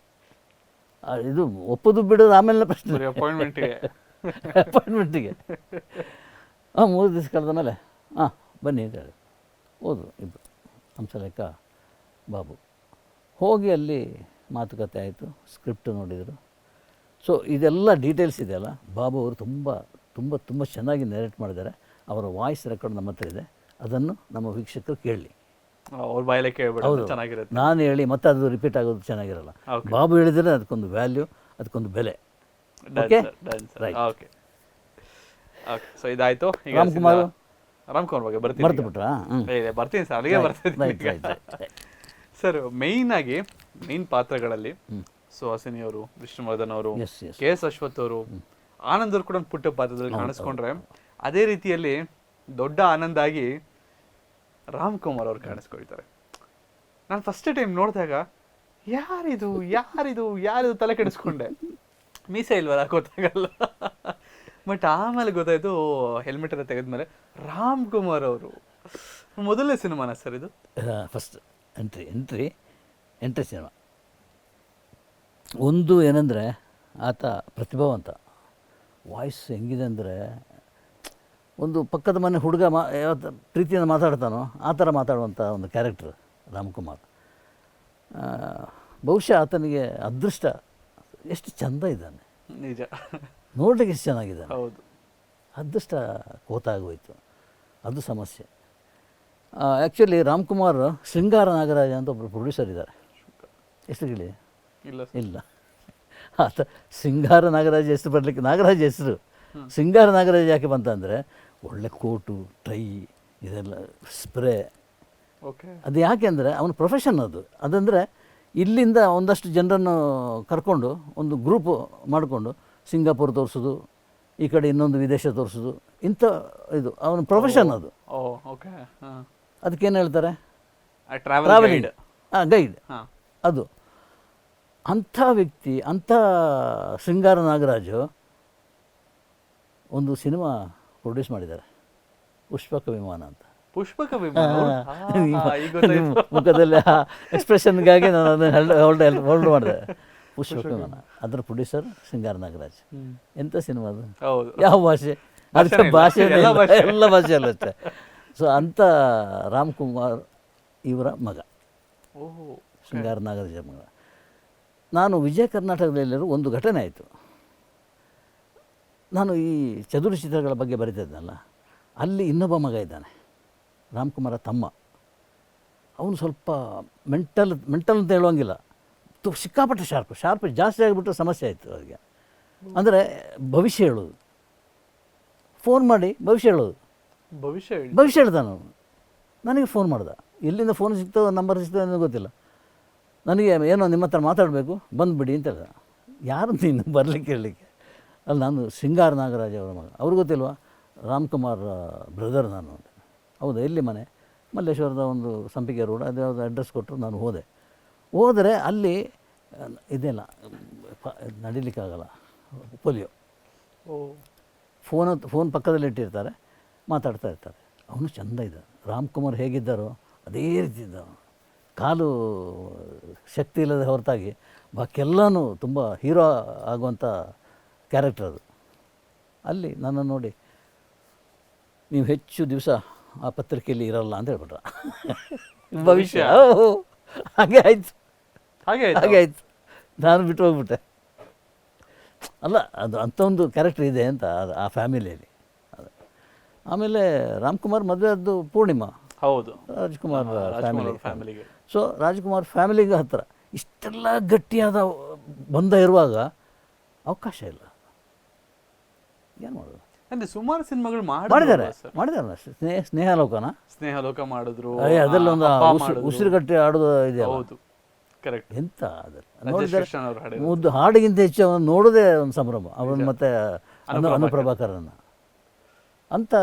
ಇದು ಒಪ್ಪದು ಬಿಡೋದು ಆಮೇಲೆ ಪ್ರಶ್ನೆ. ಅಪಾಯಿಂಟ್ಮೆಂಟಿಗೆ ಅಪಾಯಿಂಟ್ಮೆಂಟ್ಗೆ ಅಪಾಯಿಂಟ್ಮೆಂಟಿಗೆ ಹಾಂ ಮೂರು ದಿವಸ ಕಳೆದ ಮೇಲೆ ಹಾಂ ಬನ್ನಿ ಅಂತ ಹೇಳಿ. ಹೋದ್ರು ಇಬ್ಬರು ಹಂಸಲೇಖ ಬಾಬು. ಹೋಗಿ ಅಲ್ಲಿ ಮಾತುಕತೆ ಆಯಿತು ಸ್ಕ್ರಿಪ್ಟ್ ನೋಡಿದರು. ಸೊ ಇದೆಲ್ಲ ಡೀಟೇಲ್ಸ್ ಇದೆಯಲ್ಲ ಬಾಬು ಅವರು ತುಂಬ ತುಂಬ ತುಂಬ ಚೆನ್ನಾಗಿ ನೆರೇಟ್ ಮಾಡಿದ್ದಾರೆ. ಅವರ ವಾಯ್ಸ್ ರೆಕಾರ್ಡ್ ನಮ್ಮ ಹತ್ರ ಇದೆ. ಅದನ್ನು ನಮ್ಮ ವೀಕ್ಷಕರು ಕೇಳಲಿ. ಅವ್ರ ಬಾಯಲ್ಲೇ ಕೇಳ್ಬೇಡ ಚೆನ್ನಾಗಿರುತ್ತೆ. ನಾನು ಹೇಳಿ ಮತ್ತೆ ಅದು ರಿಪೀಟ್ ಆಗೋದು ಚೆನ್ನಾಗಿರಲ್ಲ. ಬಾಬು ಹೇಳಿದ್ರೆ ಅದಕ್ಕೊಂದು ವ್ಯಾಲ್ಯೂ ಅದಕ್ಕೊಂದು ಬೆಲೆ. ಡನ್ ಓಕೆ ಓಕೆ ಸೊ ಇದಾಯ್ತು. ಈಗ ರಾಮ್ಕುಮಾರ್? ರಾಮ್ಕುಮಾರ್ ಬಗ್ಗೆ ಬರ್ತೀನಿ ಮರ್ತು ಬಿಟ್ರಾ ಬರ್ತೀನಿ ಸರ್ ಅಲ್ಲಿಗೆ ಬರ್ತೀನಿ ಸರ್ ಮೇಯ್ನ್ ಆಗಿ ಮೇನ್ ಪಾತ್ರಗಳಲ್ಲಿ ಸುಹಾಸಿನಿ ಅವರು ವಿಷ್ಣುವರ್ಧನ್ ಅವರು ಕೆ ಎಸ್ ಅಶ್ವಥ್ ಅವರು ಆನಂದ್ ಕೂಡ ಒಂದು ಪುಟ್ಟ ಪಾತ್ರದಲ್ಲಿ ಕಾಣಿಸ್ಕೊಂಡ್ರೆ. ಅದೇ ರೀತಿಯಲ್ಲಿ ದೊಡ್ಡ ಆನಂದ್ ಆಗಿ ರಾಮ್ ಕುಮಾರ್ ಅವ್ರು ಕಾಣಿಸ್ಕೊಳ್ತಾರೆ. ನಾನು ಫಸ್ಟ್ ಟೈಮ್ ನೋಡಿದಾಗ ಯಾರಿದು ಯಾರಿದು ಯಾರಿದು ತಲೆ ಕೆಡಿಸ್ಕೊಂಡೆ. ಮೀಸೆ ಇಲ್ವಲ್ಲ ಗೊತ್ತಾಗಲ್ಲ. ಬಟ್ ಆಮೇಲೆ ಗೊತ್ತಾಯ್ತು ಹೆಲ್ಮೆಟ್ ಎಲ್ಲ ತೆಗೆದ್ಮೇಲೆ ರಾಮ್ ಕುಮಾರ್ ಅವರು. ಮೊದಲನೇ ಸಿನಿಮಾನ ಸರ್ ಇದು? First entry entry entry cinema ಒಂದು ಏನಂದರೆ ಆತ ಪ್ರತಿಭಾವಂತ. ವಾಯ್ಸ್ ಹೆಂಗಿದೆ ಅಂದರೆ ಒಂದು ಪಕ್ಕದ ಮನೆ ಹುಡುಗ ಮಾ ಯಾವತ್ತು ಪ್ರೀತಿಯಿಂದ ಮಾತಾಡ್ತಾನೋ ಆ ಥರ ಮಾತಾಡುವಂಥ ಒಂದು ಕ್ಯಾರೆಕ್ಟ್ರ್ ರಾಮ್ಕುಮಾರ್. ಬಹುಶಃ ಆತನಿಗೆ ಅದೃಷ್ಟ ಎಷ್ಟು ಚಂದ ಇದ್ದಾನೆ. ನಿಜ. ನೋಡ್ಲಿಕ್ಕೆ ಎಷ್ಟು ಚೆನ್ನಾಗಿದೆ ಹೌದು. ಅದೃಷ್ಟ ಕೋತಾಗೋಯಿತು. ಅದು ಸಮಸ್ಯೆ. ಆ್ಯಕ್ಚುಲಿ ರಾಮ್ಕುಮಾರ್ ಶೃಂಗಾರ ನಾಗರಾಜ ಅಂತ ಒಬ್ಬರು ಪ್ರೊಡ್ಯೂಸರ್ ಇದ್ದಾರೆ. ಎಷ್ಟು ಹೇಳಿ ಇಲ್ಲ ಇಲ್ಲ. ಆತ ಸಿಂಗಾರ ನಾಗರಾಜ ಹೆಸರು ಬರಲಿಕ್ಕೆ ನಾಗರಾಜ ಹೆಸರು. ಸಿಂಗಾರ ನಾಗರಾಜ ಯಾಕೆ ಬಂತ ಅಂದರೆ ಒಳ್ಳೆ ಕೋಟು ಟೈ ಇದೆಲ್ಲ ಸ್ಪ್ರೇ. ಓಕೆ. ಅದು ಯಾಕೆ ಅಂದರೆ ಅವನ ಪ್ರೊಫೆಷನ್ ಅದು. ಅದಂದರೆ ಇಲ್ಲಿಂದ ಒಂದಷ್ಟು ಜನರನ್ನು ಕರ್ಕೊಂಡು ಒಂದು ಗ್ರೂಪ್ ಮಾಡಿಕೊಂಡು ಸಿಂಗಾಪುರ್ ತೋರಿಸೋದು ಈ ಕಡೆ ಇನ್ನೊಂದು ವಿದೇಶ ತೋರಿಸೋದು ಇಂಥ ಇದು ಅವನ ಪ್ರೊಫೆಷನ್ ಅದು. ಅದಕ್ಕೇನು ಹೇಳ್ತಾರೆ? ಟ್ರಾವೆಲ್ ಟ್ರಾವೆಲಿಂಗ್ ಹಾಂ ಗೈಡ್ ಹಾಂ. ಅದು. ಅಂಥ ವ್ಯಕ್ತಿ ಅಂಥ ಶೃಂಗಾರ ನಾಗರಾಜು ಒಂದು ಸಿನಿಮಾ ಪ್ರೊಡ್ಯೂಸ್ ಮಾಡಿದ್ದಾರೆ. ಪುಷ್ಪಕ ವಿಮಾನ ಅಂತ. ಪುಷ್ಪಕ ವಿಮಾನ? ಮುಖದಲ್ಲಿ ಆ ಎಕ್ಸ್ಪ್ರೆಷನ್ಗಾಗಿ ನಾನು ಅದನ್ನು ಹೋಲ್ಡ್ ಹೋಲ್ಡ್ ಮಾಡಿದೆ. ಪುಷ್ಪಕ ವಿಮಾನ. ಅದರ ಪ್ರೊಡ್ಯೂಸರ್ ಶೃಂಗಾರ ನಾಗರಾಜ್. ಎಂಥ ಸಿನಿಮಾ ಅದು? ಯಾವ ಭಾಷೆ? ಅದಕ್ಕೆ ಭಾಷೆ. ಎಲ್ಲ ಭಾಷೆ. ಭಾಷೆಯಲ್ಲೂ ಅಷ್ಟೇ. ಸೊ ಅಂಥ ರಾಮ್ಕುಮಾರ್ ಇವರ ಮಗ. ಓಹೋ ಶೃಂಗಾರ ನಾಗರಾಜ ಮಗ. ನಾನು ವಿಜಯ ಕರ್ನಾಟಕದಲ್ಲಿರೋ ಒಂದು ಘಟನೆ ಆಯಿತು. ನಾನು ಈ ಚದುರ ಚಿತ್ರಗಳ ಬಗ್ಗೆ ಬರೀತಿದ್ದೆನಲ್ಲ ಅಲ್ಲಿ ಇನ್ನೊಬ್ಬ ಮಗ ಇದ್ದಾನೆ ರಾಮ್ಕುಮಾರ ತಮ್ಮ. ಅವನು ಸ್ವಲ್ಪ ಮೆಂಟಲ್ ಮೆಂಟಲ್ ಅಂತ ಹೇಳುವಂಗಿಲ್ಲ. ತು ಸಿಕ್ಕಾಪಟ್ಟೆ ಶಾರ್ಪ್ ಶಾರ್ಪ್ ಜಾಸ್ತಿ ಆಗಿಬಿಟ್ಟು ಸಮಸ್ಯೆ ಆಯಿತು ಅವರಿಗೆ. ಅಂದರೆ ಭವಿಷ್ಯ ಹೇಳೋದು. ಫೋನ್ ಮಾಡಿ ಭವಿಷ್ಯ ಹೇಳೋದು. ಭವಿಷ್ಯ ಭವಿಷ್ಯ ಹೇಳ್ದ ನಾನು ನನಗೆ ಫೋನ್ ಮಾಡ್ದ. ಎಲ್ಲಿಂದ ಫೋನ್ ಸಿಗ್ತದೋ ನಂಬರ್ ಸಿಗ್ತದೋ ಅನ್ನೋದು ಗೊತ್ತಿಲ್ಲ. ನನಗೆ ಏನೋ ನಿಮ್ಮ ಹತ್ರ ಮಾತಾಡಬೇಕು ಬಂದುಬಿಡಿ ಅಂತ ಹೇಳಿದ. ಯಾರು ನೀನು ಬರಲಿಕ್ಕೆ ಹೇಳಲಿಕ್ಕೆ ಅಲ್ಲಿ ನಾನು ಶೃಂಗಾರ ನಾಗರಾಜ್ ಅವರ ಮಗ. ಅವ್ರಿಗೆ ಗೊತ್ತಿಲ್ವಾ? ರಾಮ್ಕುಮಾರ್ ಬ್ರದರ್ ನಾನು ಅಂತ. ಹೌದಾ? ಎಲ್ಲಿ ಮನೆ. ಮಲ್ಲೇಶ್ವರದ ಒಂದು ಸಂಪಿಗೆ ರೋಡ್ ಅದು ಯಾವುದು ಅಡ್ರೆಸ್ ಕೊಟ್ಟರು ನಾನು ಹೋದೆ. ಹೋದರೆ ಅಲ್ಲಿ ಇದೆಲ್ಲ ನಡೀಲಿಕ್ಕಾಗಲ್ಲ ಪೋಲಿಯೋ. ಓ. ಫೋನ್ ಫೋನ್ ಪಕ್ಕದಲ್ಲಿ ಇಟ್ಟಿರ್ತಾರೆ ಮಾತಾಡ್ತಾ ಇರ್ತಾರೆ. ಅವನು ಚೆಂದ ಇದ್ದ. ರಾಮ್ಕುಮಾರ್ ಹೇಗಿದ್ದಾರೋ ಅದೇ ರೀತಿ ಇದ್ದ. ಕಾಲು ಶಕ್ತಿ ಇಲ್ಲದೆ ಹೊರತಾಗಿ ಬಾಕಿಯೆಲ್ಲನೂ ತುಂಬ ಹೀರೋ ಆಗುವಂಥ ಕ್ಯಾರೆಕ್ಟರ್ ಅದು. ಅಲ್ಲಿ ನನ್ನನ್ನು ನೋಡಿ ನೀವು ಹೆಚ್ಚು ದಿವಸ ಆ ಪತ್ರಿಕೆಯಲ್ಲಿ ಇರಲ್ಲ ಅಂತ ಹೇಳ್ಬಿಟ್ರ. ಭವಿಷ್ಯ. ಹಾಗೆ ಆಯಿತು. ಹಾಗೆ? ಹಾಗೆ ಆಯಿತು. ನಾನು ಬಿಟ್ಟು ಹೋಗ್ಬಿಟ್ಟೆ. ಅಲ್ಲ ಅದು ಅಂಥ ಒಂದು ಕ್ಯಾರೆಕ್ಟರ್ ಇದೆ ಅಂತ ಅದು ಆ ಫ್ಯಾಮಿಲಿಯಲ್ಲಿ. ಅದು. ಆಮೇಲೆ ರಾಮ್ಕುಮಾರ್ ಮದುವೆ ಅದು ಪೂರ್ಣಿಮಾ. ಹೌದು. ರಾಜ್ಕುಮಾರ್ ರಾಜ್ಕುಮಾರ್ ಫ್ಯಾಮಿಲಿ. ಫ್ಯಾಮಿಲಿಗೆ. ಸೊ ರಾಜ್ಕುಮಾರ್ ಫ್ಯಾಮಿಲಿಗೆ ಹತ್ತಿರ ಇಷ್ಟೆಲ್ಲ ಗಟ್ಟಿಯಾದ ಬಂಧ ಇರುವಾಗ ಅವಕಾಶ ಇಲ್ಲ. ಏನು ಮಾಡೋದು? ಅಂದ್ರೆ ಸುಮಾರು ಸಿನಿಮಾಗಳು ಮಾಡಿದ್ದಾರೆ ಅಷ್ಟೇ ಸ್ನೇಹ ಸ್ನೇಹಲೋಕನ? ಸ್ನೇಹ ಲೋಕ ಮಾಡಿದ್ರು ಅದೆಲ್ಲ ಒಂದು. ಉಸಿರುಗಟ್ಟಿ ಆಡೋದು ಇದೆ ಹೌದು ಕರೆಕ್ಟ್. ಎಂತ ಅದೆಲ್ಲ ಮುದ್ದು ಹಾಡಿಗಿಂತ ಹೆಚ್ಚು ಅವನು ನೋಡೋದೇ ಒಂದು ಸಂಭ್ರಮ. ಅವನು ಮತ್ತೆ ಅನು ಅನುಪ್ರಭಾಕರ್. ಅನುಪ್ರಭಾಕರನ್ನ ಅಂತ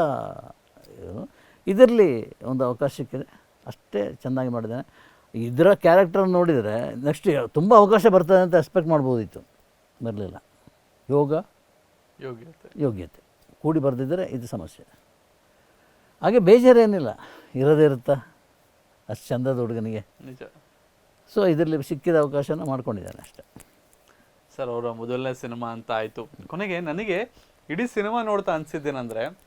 ಇದರಲ್ಲಿ ಒಂದು ಅವಕಾಶ ಸಿಕ್ಕಿದೆ. ಅಷ್ಟೇ ಚೆನ್ನಾಗಿ ಮಾಡಿದ್ದಾನೆ. ಇದರ ಕ್ಯಾರೆಕ್ಟರ್ ನೋಡಿದರೆ ನೆಕ್ಸ್ಟ್ ತುಂಬ ಅವಕಾಶ ಬರ್ತದೆ ಅಂತ ಎಕ್ಸ್ಪೆಕ್ಟ್ ಮಾಡ್ಬೋದಿತ್ತು ಬರಲಿಲ್ಲ. ಯೋಗ ಯೋಗ್ಯತೆ. ಯೋಗ್ಯತೆ. ಕೂಡಿ ಬರೆದಿದ್ದರೆ ಇದು ಸಮಸ್ಯೆ. ಹಾಗೆ ಬೇಜಾರೇನಿಲ್ಲ ಇರೋದೇ ಇರುತ್ತಾ. ಅಷ್ಟು ಚಂದದ ಹುಡುಗನಿಗೆ. ನಿಜ. ಸೊ ಇದರಲ್ಲಿ ಸಿಕ್ಕಿದ ಅವಕಾಶನ ಮಾಡ್ಕೊಂಡಿದ್ದಾನೆ ಅಷ್ಟೇ. ಸರ್ ಅವರ ಮೊದಲನೇ ಸಿನಿಮಾ ಅಂತ ಆಯಿತು. ಕೊನೆಗೆ ನನಗೆ ಇಡೀ ಸಿನಿಮಾ ನೋಡ್ತಾ ಅನಿಸಿದ್ದೇನೆಂದರೆ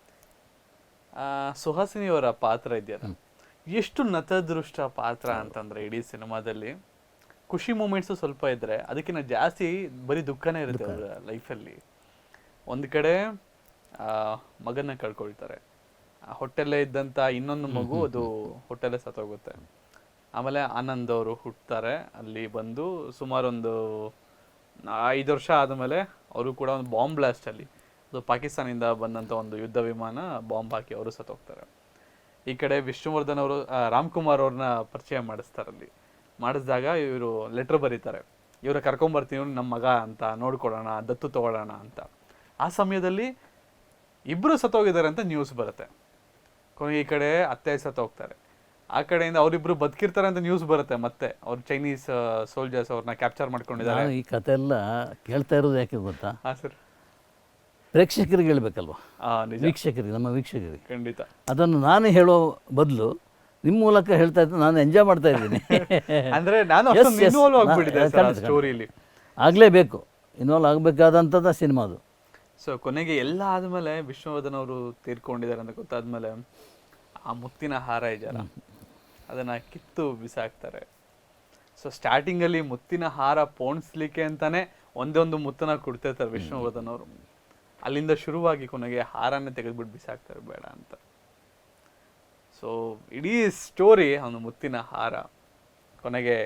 ಸುಹಾಸಿನಿಯವರ ಪಾತ್ರ ಇದೆಯಲ್ಲ. ಎಷ್ಟು ನತದೃಷ್ಟ ಪಾತ್ರ ಅಂತಂದ್ರೆ ಇಡೀ ಸಿನಿಮಾದಲ್ಲಿ. ಖುಷಿ ಮೂಮೆಂಟ್ಸು ಸ್ವಲ್ಪ ಇದ್ರೆ ಅದಕ್ಕಿಂತ ಜಾಸ್ತಿ ಬರೀ ದುಃಖನೇ ಇರುತ್ತೆ ಅವರ ಲೈಫಲ್ಲಿ. ಒಂದು ಕಡೆ ಮಗನ ಮಗನ್ನ ಕಳ್ಕೊಳ್ತಾರೆ. ಆ ಹೊಟ್ಟೆಲ್ಲೇ ಇದ್ದಂತ ಇನ್ನೊಂದು ಮಗು ಅದು ಹೊಟ್ಟೆಲ್ಲೇ ಸತ್ತೋಗುತ್ತೆ. ಆಮೇಲೆ ಆನಂದ್ ಅವರು ಹುಟ್ಟುತ್ತಾರೆ ಅಲ್ಲಿ ಬಂದು ಸುಮಾರು ಒಂದು ಐದು ವರ್ಷ ಆದಮೇಲೆ ಅವರು ಕೂಡ ಒಂದು ಬಾಂಬ್ ಬ್ಲಾಸ್ಟ್ ಅಲ್ಲಿ ಅದು ಪಾಕಿಸ್ತಾನದಿಂದ ಬಂದಂಥ ಒಂದು ಯುದ್ಧ ವಿಮಾನ ಬಾಂಬ್ ಹಾಕಿ ಅವರು ಸತ್ತೋಗ್ತಾರೆ. ಈ ಕಡೆ ವಿಷ್ಣುವರ್ಧನ್ ಅವರು ರಾಮ್ಕುಮಾರ್ ಅವ್ರನ್ನ ಪರಿಚಯ ಮಾಡಿಸ್ತಾರೆ ಅಲ್ಲಿ. ಮಾಡಿಸಿದಾಗ ಇವರು ಲೆಟ್ರ್ ಬರೀತಾರೆ. ಇವ್ರ ಕರ್ಕೊಂಬರ್ತೀವಿ ಇವ್ರು ನಮ್ಮ ಮಗ ಅಂತ ನೋಡ್ಕೊಳ್ಳೋಣ ದತ್ತು ತಗೊಳ್ಳೋಣ ಅಂತ. ಆ ಸಮಯದಲ್ಲಿ ಇಬ್ಬರು ಸತ್ತೋಗಿದ್ದಾರೆ ಅಂತ ನ್ಯೂಸ್ ಬರುತ್ತೆ. ಕೊನೆಗೆ ಈ ಕಡೆ ಅತ್ತೆ ಸತ್ತೋಗ್ತಾರೆ. ಆ ಕಡೆಯಿಂದ ಅವರಿಬ್ರು ಬದುಕಿರ್ತಾರೆ ಅಂತ ನ್ಯೂಸ್ ಬರುತ್ತೆ ಮತ್ತೆ. ಅವ್ರು ಚೈನೀಸ್ ಸೋಲ್ಜರ್ಸ್ ಅವ್ರನ್ನ ಕ್ಯಾಪ್ಚರ್ ಮಾಡ್ಕೊಂಡಿದ್ದಾರೆ. ಈ ಕಥೆ ಎಲ್ಲ ಕೇಳ್ತಾ ಇರೋದು ಯಾಕೆ ಗೊತ್ತಾ? ಹಾ ಸರ್. ಪ್ರೇಕ್ಷಕರಿಗೆ ಹೇಳಬೇಕಲ್ವ? ವೀಕ್ಷಕರಿಗೆ ನಮ್ಮ ವೀಕ್ಷಕರಿಗೆ. ಖಂಡಿತ. ಅದನ್ನು ನಾನು ಹೇಳೋ ಬದಲು ನಿಮ್ಮ ಮೂಲಕ ಹೇಳ್ತಾ ಇದ್ದು ನಾನು ಎಂಜಾಯ್ ಮಾಡ್ತಾ ಇದ್ದೀನಿ. ಅಂದ್ರೆ ನಾನು. ಸ್ಟೋರಿಲಿ ಆಗಲೇಬೇಕು. ಇನ್ವಾಲ್ವ್ ಆಗಬೇಕಾದಂಥದ್ದು ಸಿನಿಮಾ ಅದು. ಸೊ ಕೊನೆಗೆ ಎಲ್ಲ ಆದ್ಮೇಲೆ ವಿಷ್ಣುವರ್ಧನ್ ಅವರು ತೀರ್ಕೊಂಡಿದ್ದಾರೆ ಅಂತ ಗೊತ್ತಾದ್ಮೇಲೆ ಆ ಮುತ್ತಿನ ಹಾರ ಇದೆಯಲ್ಲ ಅದನ್ನ ಕಿತ್ತು ಬಿಸಾಕ್ತಾರೆ. ಸೊ ಸ್ಟಾರ್ಟಿಂಗಲ್ಲಿ ಮುತ್ತಿನ ಹಾರ ಪೋಣಿಸ್ಲಿಕ್ಕೆ ಅಂತಾನೆ ಒಂದೇ ಒಂದು ಮುತ್ತನ ಕೊಡ್ತಿರ್ತಾರೆ ವಿಷ್ಣುವರ್ಧನ್ ಅವರು. ಅಲ್ಲಿಂದ ಶುರುವಾಗಿ ಕೊನೆಗೆ ಹಾರನ್ನೇ ತೆಗೆದುಬಿಟ್ಟು ಬಿಸಾಕ್ತಾರೆ ಬೇಡ ಅಂತ. ಸೊ ಇಡೀ ಸ್ಟೋರಿ ಅವನು ಮುತ್ತಿನ ಹಾರ. ಕೊನೆಗೆ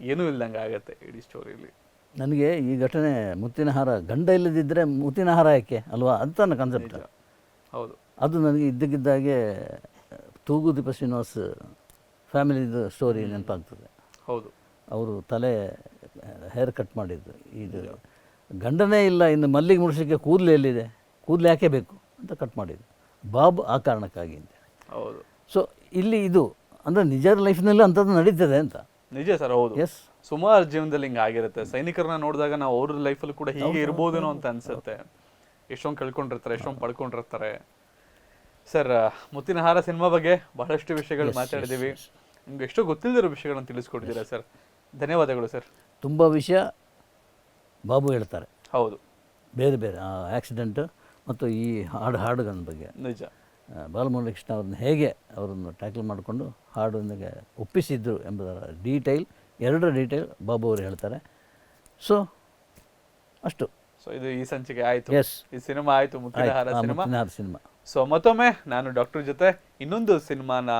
ಏನೂ ಇಲ್ದಂಗೆ ಆಗುತ್ತೆ ಇಡೀ ಸ್ಟೋರಿಲಿ ನನಗೆ ಈ ಘಟನೆ ಮುತ್ತಿನ ಹಾರ ಗಂಡ ಇಲ್ಲದಿದ್ದರೆ ಮುತ್ತಿನ ಹಾರ ಯಾಕೆ ಅಲ್ವಾ? ಅಂತ ನನ್ನ ಕಾನ್ಸೆಪ್ಟ್ ಹೌದು. ಅದು ನನಗೆ ಇದ್ದಕ್ಕಿದ್ದಾಗೆ ತೂಗು ದೀಪ ಶ್ರೀನಿವಾಸ್ ಫ್ಯಾಮಿಲಿದು ಸ್ಟೋರಿ ನೆನಪಾಗ್ತದೆ. ಹೌದು. ಅವರು ತಲೆ ಹೇರ್ ಕಟ್ ಮಾಡಿದ್ದು. ಇದು ಗಂಡನೇ ಇಲ್ಲ ಇನ್ನು ಮಲ್ಲಿಗೆ ಮುಡಿಸಲಿಕ್ಕೆ ಕೂದಲು ಎಲ್ಲಿದೆ? ಕೂದಲು ಯಾಕೆ ಬೇಕು ಅಂತ ಕಟ್ ಮಾಡಿದ್ದು. ಬಾಬ್ ಆ ಕಾರಣಕ್ಕಾಗಿ ಅಂತ ಹೌದು. ಸೊ ಇಲ್ಲಿ ಇದು ಅಂದರೆ ನಿಜ ಲೈಫ್ನಲ್ಲೂ ಅಂಥದ್ದು ನಡೀತದೆ ಅಂತ. ನಿಜ ಸರ್ ಹೌದು. ಎಸ್ ಸುಮಾರು ಜೀವನದಲ್ಲಿ ಹಿಂಗೆ ಆಗಿರುತ್ತೆ. ಸೈನಿಕರನ್ನ ನೋಡಿದಾಗ ನಾವು ಅವ್ರ ಲೈಫಲ್ಲಿ ಕೂಡ ಹೀಗೆ ಇರ್ಬೋದೇನೋ ಅಂತ ಅನ್ಸುತ್ತೆ. ಎಷ್ಟೊಂದು ಕಳ್ಕೊಂಡಿರ್ತಾರೆ ಎಷ್ಟೊಂದು ಪಡ್ಕೊಂಡಿರ್ತಾರೆ. ಸರ್ ಮುತ್ತಿನಹಾರ ಸಿನಿಮಾ ಬಗ್ಗೆ ಬಹಳಷ್ಟು ವಿಷಯಗಳು ಮಾತಾಡಿದ್ದೀವಿ. ನಿಮ್ಗೆ ಎಷ್ಟೋ ಗೊತ್ತಿಲ್ಲದಿರೋ ವಿಷಯಗಳನ್ನು ತಿಳಿಸ್ಕೊಡ್ತೀರಾ ಸರ್. ಧನ್ಯವಾದಗಳು ಸರ್. ತುಂಬ ವಿಷಯ. ಬಾಬು ಹೇಳ್ತಾರೆ. ಹೌದು. ಬೇರೆ ಬೇರೆ ಆಕ್ಸಿಡೆಂಟು ಮತ್ತು ಈ ಹಾಡು ಹಾಡುಗಳ ಬಗ್ಗೆ. ನಿಜ. ಬಾಲಮುರಳಿಕೃಷ್ಣ ಅವ್ರನ್ನ ಹೇಗೆ ಅವರನ್ನು ಟ್ಯಾಕಲ್ ಮಾಡಿಕೊಂಡು ಹಾಡೊಂದಿಗೆ ಒಪ್ಪಿಸಿದ್ರು ಎಂಬುದರ ಡೀಟೈಲ್ ಎರಡರ ಡೀಟೈಲ್ ಬಾಬು ಅವರು ಹೇಳ್ತಾರೆ. ಸೊ ಅಷ್ಟು. ಸೊ ಇದು ಈ ಸಂಚಿಕೆ ಆಯಿತು. ಎಸ್ ಈ ಸಿನಿಮಾ ಆಯಿತು ಮುತ್ತಿನ ಹಾರ ಸಿನಿಮಾ. ಸಿನಿಮಾ. ಸೊ ಮತ್ತೊಮ್ಮೆ ನಾನು ಡಾಕ್ಟರ್ ಜೊತೆ ಇನ್ನೊಂದು ಸಿನಿಮಾನ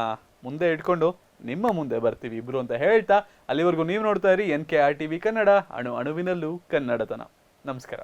ಮುಂದೆ ಇಟ್ಕೊಂಡು ನಿಮ್ಮ ಮುಂದೆ ಬರ್ತೀವಿ ಇಬ್ರು ಅಂತ ಹೇಳ್ತಾ, ಅಲ್ಲಿವರೆಗೂ ನೀವು ನೋಡ್ತಾ ಇರಿ N K R T V Kannada, ಅಣು ಅಣುವಿನಲ್ಲೂ ಕನ್ನಡತನ. ನಮಸ್ಕಾರ.